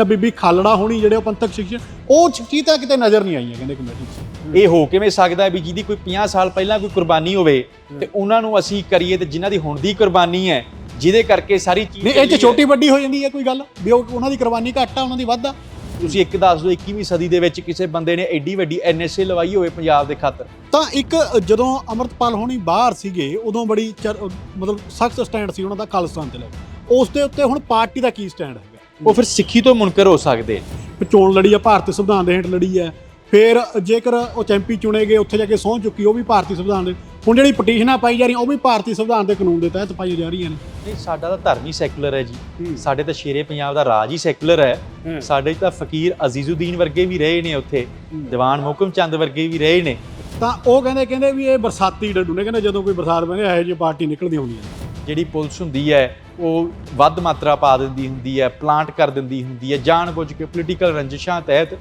ਜਾਂ ਬੀਬੀ ਖਾਲੜਾ ਹੋਣੀ ਜਿਹੜੇ ਉਹ ਪੰਥਕ ਸ਼ਖਸੀਅਤ ਉਹ ਸ਼ਖਸੀਅਤਾਂ ਕਿਤੇ ਨਜ਼ਰ ਨਹੀਂ ਆਈਆਂ ਕਹਿੰਦੇ ਕਮੇਟੀ 'ਚ ਇਹ ਹੋ ਕਿਵੇਂ ਸਕਦਾ ਵੀ ਜਿਹਦੀ ਕੋਈ 50 ਸਾਲ ਪਹਿਲਾਂ ਕੋਈ ਕੁਰਬਾਨੀ ਹੋਵੇ ਤੇ ਉਹਨਾਂ ਨੂੰ ਅਸੀਂ ਕਰੀਏ ਤੇ ਜਿਨ੍ਹਾਂ ਦੀ ਹੁਣ ਦੀ ਕੁਰਬਾਨੀ ਹੈ ਜਿਹਦੇ ਕਰਕੇ ਸਾਰੀ ਚੀਜ਼ ਨਹੀਂ ਇਹ 'ਚ ਛੋਟੀ ਵੱਡੀ ਹੋ ਜਾਂਦੀ ਹੈ ਕੋਈ ਗੱਲ ਵੀ ਉਹ ਉਹਨਾਂ ਦੀ ਕੁਰਬਾਨੀ ਘੱਟ ਆ ਉਹਨਾਂ ਦੀ ਵੱਧ ਆ। ਤੁਸੀਂ ਇੱਕ ਦੱਸ ਦਿਓ 21ਵੀਂ ਸਦੀ ਦੇ ਵਿੱਚ ਕਿਸੇ ਬੰਦੇ ਨੇ ਐਡੀ ਵੱਡੀ ਐਨਐਸਏ ਲਵਾਈ ਹੋਵੇ ਪੰਜਾਬ ਦੇ ਖਾਤਰ ਤਾਂ ਇੱਕ ਜਦੋਂ ਅਮਰਤਪਾਲ ਹੋਣੀ ਬਾਹਰ ਸੀਗੇ ਉਦੋਂ ਬੜੀ ਮਤਲਬ ਸਖਤ ਸਟੈਂਡ ਸੀ ਉਹਨਾਂ ਦਾ ਖਾਲਿਸਤਾਨ ਤੇ ਲੈ। ਉਸ ਦੇ ਉੱਤੇ ਹੁਣ ਪਾਰਟੀ ਦਾ ਕੀ ਸਟੈਂਡ ਹੈਗਾ ਉਹ ਫਿਰ ਸਿੱਖੀ ਤੋਂ ਮੁਨਕਰ ਹੋ ਸਕਦੇ ਵੀ ਚੋਣ ਲੜੀ ਆ ਭਾਰਤੀ ਸੰਵਿਧਾਨ ਦੇ ਹੇਠ ਲੜੀ ਹੈ ਫਿਰ ਜੇਕਰ ਉਹ ਚੈਂਪੀ ਚੁਣੇ ਗਏ ਉੱਥੇ ਜਾ ਕੇ ਸਹੁੰ ਚੁੱਕੀ ਉਹ ਵੀ ਭਾਰਤੀ ਸੰਵਿਧਾਨ ਦੇ ਹੁਣ ਜਿਹੜੀ ਪਟੀਸ਼ਨਾਂ ਪਾਈ ਜਾ ਰਹੀਆਂ ਉਹ ਵੀ ਭਾਰਤੀ ਸੰਵਿਧਾਨ ਦੇ ਕਾਨੂੰਨ ਦੇ ਤਹਿਤ ਪਾਈ ਜਾ ਰਹੀਆਂ ਨੇ। ਨਹੀਂ ਸਾਡਾ ਤਾਂ ਧਰਮ ਹੀ ਸੈਕੂਲਰ ਹੈ ਜੀ। ਸਾਡੇ ਤਾਂ ਸ਼ੇਰੇ ਪੰਜਾਬ ਦਾ ਰਾਜ ਹੀ ਸੈਕੂਲਰ ਹੈ। ਸਾਡੇ ਤਾਂ ਫਕੀਰ ਅਜ਼ੀਜ਼ੁਦੀਨ ਵਰਗੇ ਵੀ ਰਹੇ ਨੇ ਉੱਥੇ। ਦੀਵਾਨ ਮੁਹਕਮ ਚੰਦ ਵਰਗੇ ਵੀ ਰਹੇ ਨੇ। ਤਾਂ ਉਹ ਕਹਿੰਦੇ ਕਹਿੰਦੇ ਵੀ ਇਹ ਬਰਸਾਤੀ ਡੱਡੂ ਨੇ। ਕਹਿੰਦੇ ਜਦੋਂ ਕੋਈ ਬਰਸਾਤ ਪੈਂਦੀ ਇਹੋ ਜਿਹੀ ਪਾਰਟੀ ਨਿਕਲਦੀ ਆਉਂਦੀ ਹੈ। ਜਿਹੜੀ ਪੁਲਿਸ ਹੁੰਦੀ ਹੈ ਉਹ ਵੱਧ ਮਾਤਰਾ ਪਾ ਦਿੰਦੀ ਹੁੰਦੀ ਹੈ ਪਲਾਂਟ ਕਰ ਦਿੰਦੀ ਹੁੰਦੀ ਹੈ ਜਾਣਬੁੱਝ ਕੇ ਪੋਲੀਟੀਕਲ ਰੰਜਿਸ਼ਾਂ ਤਹਿਤ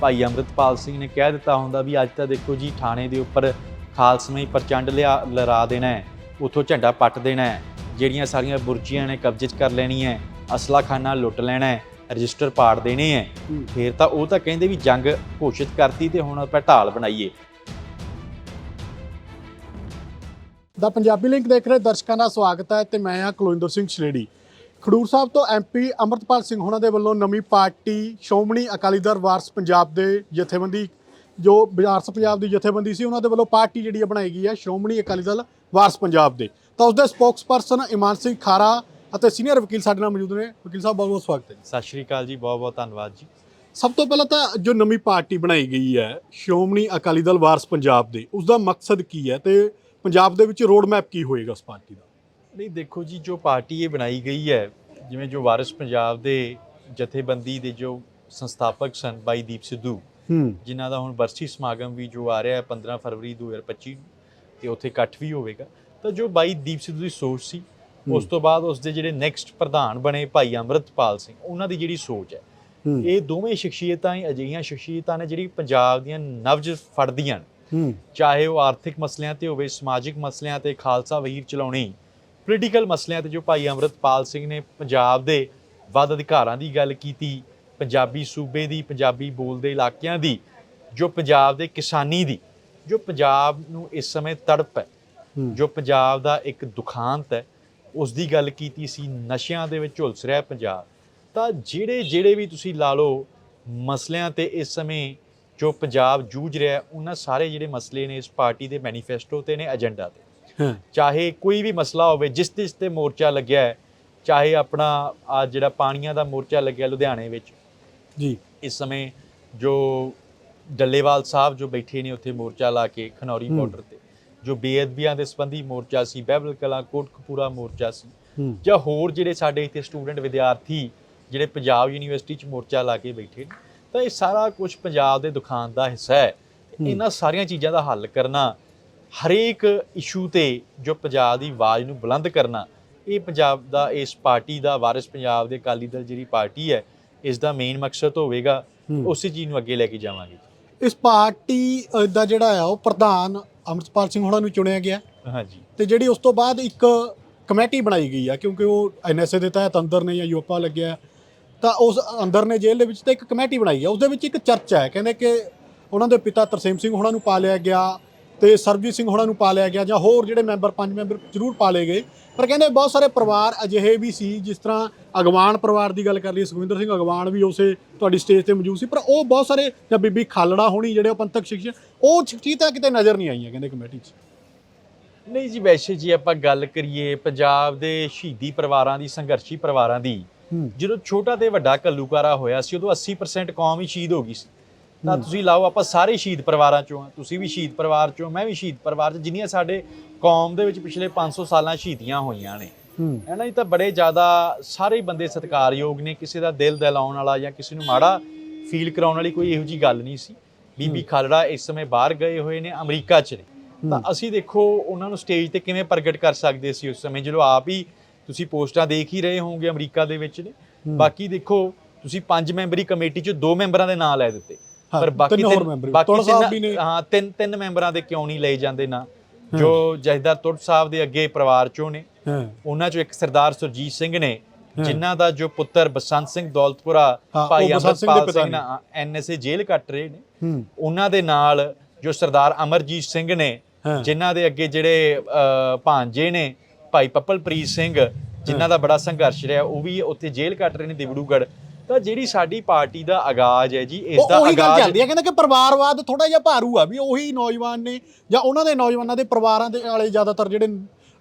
ਭਾਈ ਅੰਮ੍ਰਿਤਪਾਲ ਸਿੰਘ ਨੇ ਕਹਿ ਦਿੱਤਾ ਹੁੰਦਾ ਵੀ ਅੱਜ ਤਾਂ ਦੇਖੋ ਜੀ ਥਾਣੇ ਦੇ ਉੱਪਰ ਖਾਲਸਮਈ ਪ੍ਰਚੰਡ ਲਿਆ ਲਰਾ ਦੇਣਾ ਹੈ ਉਥੋਂ ਝੰਡਾ ਪੱਟ ਦੇਣਾ ਹੈ ਜਿਹੜੀਆਂ ਸਾਰੀਆਂ ਬੁਰਜੀਆਂ ਨੇ ਕਬਜ਼ੇ 'ਚ ਕਰ ਲੈਣੀਆਂ ਹੈ ਅਸਲਾ ਖਾਨਾ ਲੁੱਟ ਲੈਣਾ ਹੈ ਰਜਿਸਟਰ ਪਾੜ ਦੇਣੇ ਹੈ ਹੂੰ। ਫੇਰ ਤਾਂ ਉਹ ਤਾਂ ਕਹਿੰਦੇ ਵੀ ਜੰਗ ਘੋਸ਼ਿਤ ਕਰਤੀ ਤੇ ਹੁਣ ਆਪਾਂ ਢਾਲ ਬਣਾਈਏ ਦਾ ਪੰਜਾਬੀ ਲਿੰਕ ਦੇਖ ਰਹੇ ਦਰਸ਼ਕਾਂ ਦਾ ਸਵਾਗਤ ਹੈ ਤੇ ਮੈਂ ਹਾਂ ਕੁਲਵਿੰਦਰ ਸਿੰਘ ਛਲੇੜੀ। ਖਡੂਰ ਸਾਹਿਬ ਤੋਂ ਐਮਪੀ ਅਮਰਤਪਾਲ ਸਿੰਘ ਹੋਣਾ ਦੇ ਵੱਲੋਂ ਨਵੀਂ ਪਾਰਟੀ ਸ਼੍ਰੋਮਣੀ ਅਕਾਲੀ ਦਲ ਵਾਰਸ ਪੰਜਾਬ ਦੇ ਜਥੇਬੰਦੀ ਜੋ ਵਾਰਸ ਪੰਜਾਬ ਦੀ ਜਥੇਬੰਦੀ ਸੀ ਉਹਨਾਂ ਦੇ ਵੱਲੋਂ ਪਾਰਟੀ ਜਿਹੜੀ ਬਣਾਈ ਗਈ ਹੈ ਸ਼੍ਰੋਮਣੀ ਅਕਾਲੀ ਦਲ ਵਾਰਸ ਪੰਜਾਬ ਦੇ। ਤਾਂ ਉਸ ਦੇ ਸਪੋਕਸਪਰਸਨ ਇਮਾਨ ਸਿੰਘ ਖਾਰਾ ਅਤੇ ਸੀਨੀਅਰ ਵਕੀਲ ਸਾਡੇ ਨਾਲ ਮੌਜੂਦ ਨੇ। ਵਕੀਲ ਸਾਹਿਬ ਬਹੁਤ ਬਹੁਤ ਸਵਾਗਤ ਹੈ ਸਤਿ ਸ਼੍ਰੀ ਅਕਾਲ ਜੀ ਬਹੁਤ ਬਹੁਤ ਧੰਨਵਾਦ ਜੀ। ਸਭ ਤੋਂ ਪਹਿਲਾਂ ਤਾਂ ਜੋ ਨਵੀਂ ਪਾਰਟੀ ਬਣਾਈ ਗਈ ਹੈ ਸ਼੍ਰੋਮਣੀ ਅਕਾਲੀ ਦਲ ਵਾਰਸ ਪੰਜਾਬ ਦੇ ਉਸ ਦਾ ਮਕਸਦ ਕੀ ਹੈ ਤੇ ਪੰਜਾਬ ਦੇ ਵਿੱਚ ਰੋਡ ਮੈਪ ਕੀ ਹੋਏਗਾ ਉਸ ਪਾਰਟੀ ਦਾ? ਨਹੀਂ ਦੇਖੋ ਜੀ ਜੋ ਪਾਰਟੀ ਇਹ ਬਣਾਈ ਗਈ ਹੈ ਜਿਵੇਂ ਜੋ ਵਾਰਿਸ ਪੰਜਾਬ ਦੇ ਜਥੇਬੰਦੀ ਦੇ ਜੋ ਸੰਸਥਾਪਕ ਸਨ ਬਾਈ ਦੀਪ ਸਿੱਧੂ ਜਿਨ੍ਹਾਂ ਦਾ ਹੁਣ ਬਰਸੀ ਸਮਾਗਮ ਵੀ ਜੋ ਆ ਰਿਹਾ ਹੈ 15 ਫਰਵਰੀ 2025 ਨੂੰ ਤੇ ਉੱਥੇ ਇਕੱਠ ਵੀ ਹੋਵੇਗਾ। ਤਾਂ ਜੋ ਬਾਈ ਦੀਪ ਸਿੱਧੂ ਦੀ ਸੋਚ ਸੀ ਉਸ ਤੋਂ ਬਾਅਦ ਉਸ ਦੇ ਜਿਹੜੇ ਨੈਕਸਟ ਪ੍ਰਧਾਨ ਬਣੇ ਭਾਈ ਅੰਮ੍ਰਿਤਪਾਲ ਸਿੰਘ ਉਹਨਾਂ ਦੀ ਜਿਹੜੀ ਸੋਚ ਹੈ ਇਹ ਦੋਵੇਂ ਸ਼ਖਸੀਅਤਾਂ ਹੀ ਅਜਿਹੀਆਂ ਸ਼ਖਸੀਅਤਾਂ ਨੇ ਜਿਹੜੀ ਪੰਜਾਬ ਦੀਆਂ ਨਬਜ ਫੜਦੀਆਂ ਨੇ। ਚਾਹੇ ਉਹ ਆਰਥਿਕ ਮਸਲਿਆਂ ਤੇ ਹੋਵੇ ਸਮਾਜਿਕ ਮਸਲਿਆਂ ਤੇ ਖਾਲਸਾ ਵਹੀਰ ਚਲਾਉਣੀ ਪੋਲੀਟੀਕਲ ਮਸਲਿਆਂ ਤੇ ਜੋ ਭਾਈ ਅੰਮ੍ਰਿਤਪਾਲ ਸਿੰਘ ਨੇ ਪੰਜਾਬ ਦੇ ਵੱਧ ਅਧਿਕਾਰਾਂ ਦੀ ਗੱਲ ਕੀਤੀ ਪੰਜਾਬੀ ਸੂਬੇ ਦੀ ਪੰਜਾਬੀ ਬੋਲਦੇ ਇਲਾਕਿਆਂ ਦੀ ਜੋ ਪੰਜਾਬ ਦੇ ਕਿਸਾਨੀ ਦੀ ਜੋ ਪੰਜਾਬ ਨੂੰ ਇਸ ਸਮੇਂ ਤੜਪ ਹੈ। ਜੋ ਪੰਜਾਬ ਦਾ ਇੱਕ ਦੁਖਾਂਤ ਹੈ ਉਸ ਦੀ ਗੱਲ ਕੀਤੀ ਸੀ ਨਸ਼ਿਆਂ ਦੇ ਵਿੱਚ ਝੁਲਸ ਰਿਹਾ ਪੰਜਾਬ ਤਾਂ ਜਿਹੜੇ ਜਿਹੜੇ ਵੀ ਤੁਸੀਂ ਲਾ ਲਓ ਮਸਲਿਆਂ ਤੇ ਇਸ ਸਮੇਂ ਜੋ ਪੰਜਾਬ ਜੂਝ ਰਿਹਾ ਹੈ, ਉਹਨਾਂ ਸਾਰੇ ਜਿਹੜੇ ਮਸਲੇ ਨੇ ਇਸ ਪਾਰਟੀ ਦੇ ਮੈਨੀਫੈਸਟੋ ਤੇ ਨੇ ਏਜੰਡਾ ਤੇ। ਚਾਹੇ ਕੋਈ ਵੀ ਮਸਲਾ ਹੋਵੇ ਜਿਸ ਜਿਸ ਤੇ ਮੋਰਚਾ ਲੱਗਿਆ ਹੈ ਚਾਹੇ ਆਪਣਾ ਆ ਜਿਹੜਾ ਪਾਣੀਆਂ ਦਾ ਮੋਰਚਾ ਲੱਗਿਆ ਲੁਧਿਆਣੇ ਵਿੱਚ। ਜੀ। ਇਸ ਸਮੇਂ ਜੋ ਡੱਲੇਵਾਲ ਸਾਹਿਬ ਜੋ ਬੈਠੇ ਨੇ ਉੱਥੇ ਮੋਰਚਾ ਲਾ ਕੇ ਖਨੌਰੀ। ਬਾਰਡਰ ਤੇ। ਜੋ ਬੇਅਦਬੀਆਂ ਦੇ ਸੰਬੰਧੀ ਮੋਰਚਾ ਸੀ ਬਹਿਬਲ ਕਲਾਂ ਕੋਟਕਪੂਰਾ ਮੋਰਚਾ ਸੀ। ਜਾਂ ਹੋਰ ਜਿਹੜੇ ਸਾਡੇ ਇੱਥੇ ਸਟੂਡੈਂਟ ਵਿਦਿਆਰਥੀ ਜਿਹੜੇ ਪੰਜਾਬ ਯੂਨੀਵਰਸਿਟੀ 'ਚ ਮੋਰਚਾ ਲਾ ਕੇ ਬੈਠੇ ਨੇ ਤਾਂ ਇਹ ਸਾਰਾ ਕੁਝ ਪੰਜਾਬ ਦੇ ਦੁਖਾਂਤ ਦਾ ਹਿੱਸਾ ਹੈ। ਇਹਨਾਂ ਸਾਰੀਆਂ ਚੀਜ਼ਾਂ ਦਾ ਹੱਲ ਕਰਨਾ ਹਰੇਕ ਇਸ਼ੂ ਤੇ ਜੋ ਪੰਜਾਬ ਦੀ ਆਵਾਜ਼ ਨੂੰ ਬੁਲੰਦ ਕਰਨਾ ਇਹ ਪੰਜਾਬ ਦਾ ਇਸ ਪਾਰਟੀ ਦਾ ਵਾਰਿਸ ਪੰਜਾਬ ਦੇ ਅਕਾਲੀ ਦਲ ਜਿਹੜੀ ਪਾਰਟੀ ਹੈ ਇਸ ਦਾ ਮੇਨ ਮਕਸਦ ਹੋਵੇਗਾ। ਉਸੇ ਚੀਜ਼ ਨੂੰ ਅੱਗੇ ਲੈ ਕੇ ਜਾਵਾਂਗੇ ਇਸ ਪਾਰਟੀ ਦਾ ਜਿਹੜਾ ਆ ਉਹ ਪ੍ਰਧਾਨ ਅਮਰਤਪਾਲ ਸਿੰਘ ਹੋਣਾ ਨੂੰ ਚੁਣਿਆ ਗਿਆ ਹਾਂਜੀ ਤੇ ਜਿਹੜੀ ਉਸ ਤੋਂ ਬਾਅਦ ਇੱਕ ਕਮੇਟੀ ਬਣਾਈ ਗਈ ਆ ਕਿਉਂਕਿ ਉਹ ਐਨਐਸਏ ਦੇ ਤਹਿਤ ਅੰਦਰ ਨੇ ਜਾਂ ਯੂਪਾ ਲੱਗਿਆ ਤਾਂ ਉਸ ਅੰਦਰ ਨੇ ਜੇਲ੍ਹ ਦੇ ਵਿੱਚ ਤਾਂ ਇੱਕ ਕਮੇਟੀ ਬਣਾਈ ਹੈ ਉਸ ਦੇ ਵਿੱਚ ਇੱਕ ਚਰਚਾ ਹੈ। ਕਹਿੰਦੇ ਕਿ ਉਹਨਾਂ ਦੇ ਪਿਤਾ ਤਰਸੇਮ ਸਿੰਘ ਹੋਣਾ ਨੂੰ ਪਾ ਲਿਆ ਗਿਆ ਤੇ ਸਰਬਜੀਤ ਸਿੰਘ ਹੋਣਾ ਨੂੰ ਪਾ ਲਿਆ ਗਿਆ ਜਾਂ ਹੋਰ ਜਿਹੜੇ ਮੈਂਬਰ, ਪੰਜ ਮੈਂਬਰ ਜ਼ਰੂਰ ਪਾ ਲਏ ਗਏ। ਪਰ ਕਹਿੰਦੇ ਬਹੁਤ ਸਾਰੇ ਪਰਿਵਾਰ ਅਜਿਹੇ ਵੀ ਸੀ, ਜਿਸ ਤਰ੍ਹਾਂ ਅਗਵਾਨ ਪਰਿਵਾਰ ਦੀ ਗੱਲ ਕਰ ਲਈ ਸੁਖਵਿੰਦਰ ਸਿੰਘ ਅਗਵਾਨ ਵੀ ਉਸੇ ਤੁਹਾਡੀ ਸਟੇਜ ਤੇ ਮੌਜੂਦ ਸੀ, ਪਰ ਉਹ ਬਹੁਤ ਸਾਰੇ ਜਾਂ ਬੀਬੀ ਖਾਲੜਾ ਹੋਣੀ, ਜਿਹੜੇ ਉਹ ਪੰਥਕ ਸ਼ਿਕਸ਼ਾ ਉਹ ਤਾਂ ਕਿਤੇ ਨਜ਼ਰ ਨਹੀਂ ਆਈਆਂ ਕਹਿੰਦੇ ਕਮੇਟੀ 'ਚ। ਨਹੀਂ ਜੀ, ਵੈਸੇ ਜੀ ਆਪਾਂ ਗੱਲ ਕਰੀਏ ਪੰਜਾਬ ਦੇ ਸ਼ਹੀਦੀ ਪਰਿਵਾਰਾਂ ਦੀ, ਸੰਘਰਸ਼ੀ ਪਰਿਵਾਰਾਂ ਦੀ ਜਦੋਂ ਛੋਟਾ ਤੇ ਵੱਡਾ ਕੱਲੂਕਾਰਾ ਹੋਇਆ ਸੀ ਉਦੋਂ 80% ਕੌਮ ਹੀ ਸ਼ਹੀਦ ਹੋ ਗਈ ਸੀ। ਤਾਂ। ਤੁਸੀਂ ਲਾਓ ਆਪਾਂ ਸਾਰੇ ਸ਼ਹੀਦ ਪਰਿਵਾਰਾਂ ਚੋਂ ਆ। ਤੁਸੀਂ ਵੀ ਸ਼ਹੀਦ ਪਰਿਵਾਰ ਚੋਂ ਮੈਂ ਵੀ ਸ਼ਹੀਦ ਪਰਿਵਾਰ ਚ। ਜਿੰਨੀਆਂ ਸਾਡੇ ਕੌਮ ਦੇ ਵਿੱਚ ਪਿਛਲੇ 500 ਸਾਲਾਂ ਸ਼ਹੀਦੀਆਂ ਹੋਈਆਂ ਨੇ। ਹੂੰ। ਨਾ ਇਹ ਤਾਂ ਬੜੇ ਜ਼ਿਆਦਾ ਸਾਰੇ ਬੰਦੇ ਸਤਿਕਾਰਯੋਗ ਨੇ। ਕਿਸੇ ਦਾ ਦਿਲ ਦਹਿਲਾਉਣ ਵਾਲਾ ਜਾਂ ਕਿਸੇ ਨੂੰ ਮਾੜਾ ਫੀਲ ਕਰਾਉਣ ਵਾਲੀ ਕੋਈ ਇਹੋ ਜੀ ਗੱਲ ਨਹੀਂ ਸੀ। ਬੀਬੀ ਖਾਲੜਾ ਇਸ ਸਮੇਂ ਬਾਹਰ ਗਏ ਹੋਏ ਨੇ ਅਮਰੀਕਾ 'ਚ ਨੇ। ਤਾਂ ਅਸੀਂ ਦੇਖੋ ਉਹਨਾਂ ਨੂੰ ਸਟੇਜ ਤੇ ਕਿਵੇਂ ਪ੍ਰਗਟ ਕਰ ਸਕਦੇ ਸੀ ਉਸ ਸਮੇਂ? ਜਦੋਂ ਆਪ ਹੀ ਤੁਸੀਂ ਪੋਸਟਾਂ ਦੇਖ ਹੀ ਰਹੇ ਹੋਵੋਗੇ ਅਮਰੀਕਾ ਦੇ ਵਿੱਚ ਨੇ। ਬਾਕੀ ਦੇਖੋ ਤੁਸੀਂ ਪੰਜ ਮੈਂਬਰੀ ਕਮੇਟੀ 'ਚ ਦੋ ਮੈਂਬਰਾਂ ਦੇ ਨਾਂ ਲੈ ਦਿੱਤੇ। ਪਰ ਬਾਕੀ ਤਿੰਨ। ਬਾਕੀ ਤਿੰਨ-। ਹਾਂ ਤਿੰਨ ਤਿੰਨ ਮੈਂਬਰਾਂ ਦੇ ਕਿਉਂ ਨਹੀਂ ਲਏ ਜਾਂਦੇ ਨਾ? ਜੋ ਜਥੇਦਾਰ ਤੁੜ ਸਾਹਿਬ ਦੇ ਅੱਗੇ ਪਰਿਵਾਰ ਚੋਂ ਨੇ। ਉਹਨਾਂ ਚੋਂ ਇੱਕ ਸਰਦਾਰ ਸੁਰਜੀਤ ਸਿੰਘ ਨੇ ਜਿਨ੍ਹਾਂ ਦਾ ਜੋ ਪੁੱਤਰ ਬਸੰਤ ਸਿੰਘ ਦੌਲਤਪੁਰਾ ਭਾਈ ਬਸੰਤ ਸਿੰਘ ਐਨਐਸਏ ਜੇਲ੍ਹ ਕੱਟ ਰਹੇ ਨੇ। ਉਹਨਾਂ ਦੇ ਨਾਲ ਜੋ ਸਰਦਾਰ ਅਮਰਜੀਤ ਸਿੰਘ ਨੇ। ਜਿਨ੍ਹਾਂ ਦੇ ਅੱਗੇ ਜਿਹੜੇ ਭਾਂਜੇ ਨੇ ਭਾਈ ਪੱਪਲਪ੍ਰੀਤ ਸਿੰਘ ਜਿਨ੍ਹਾਂ ਦਾ ਬੜਾ ਸੰਘਰਸ਼ ਰਿਹਾ ਉਹ ਵੀ ਉੱਥੇ ਜੇਲ੍ਹ ਕੱਟ ਰਹੇ ਨੇ ਦਿਬੜੂਗੜ ਤਾਂ ਜਿਹੜੀ ਸਾਡੀ ਪਾਰਟੀ ਦਾ ਆਗਾਜ਼ ਹੈ ਜੀ ਇਸ ਦਾ ਉਹੀ ਗੱਲ ਆਗਾਜ਼ ਚੱਲਦੀ ਹੈ ਕਹਿੰਦੇ ਕਿ ਪਰਿਵਾਰਵਾਦ ਥੋੜਾ ਜਿਹਾ ਭਾਰੂ ਆ ਵੀ ਉਹੀ ਨੌਜਵਾਨ ਨੇ ਜਾਂ ਉਹਨਾਂ ਦੇ ਨੌਜਵਾਨਾਂ ਦੇ ਪਰਿਵਾਰਾਂ ਦੇ ਵਾਲੇ ਜ਼ਿਆਦਾਤਰ ਜਿਹੜੇ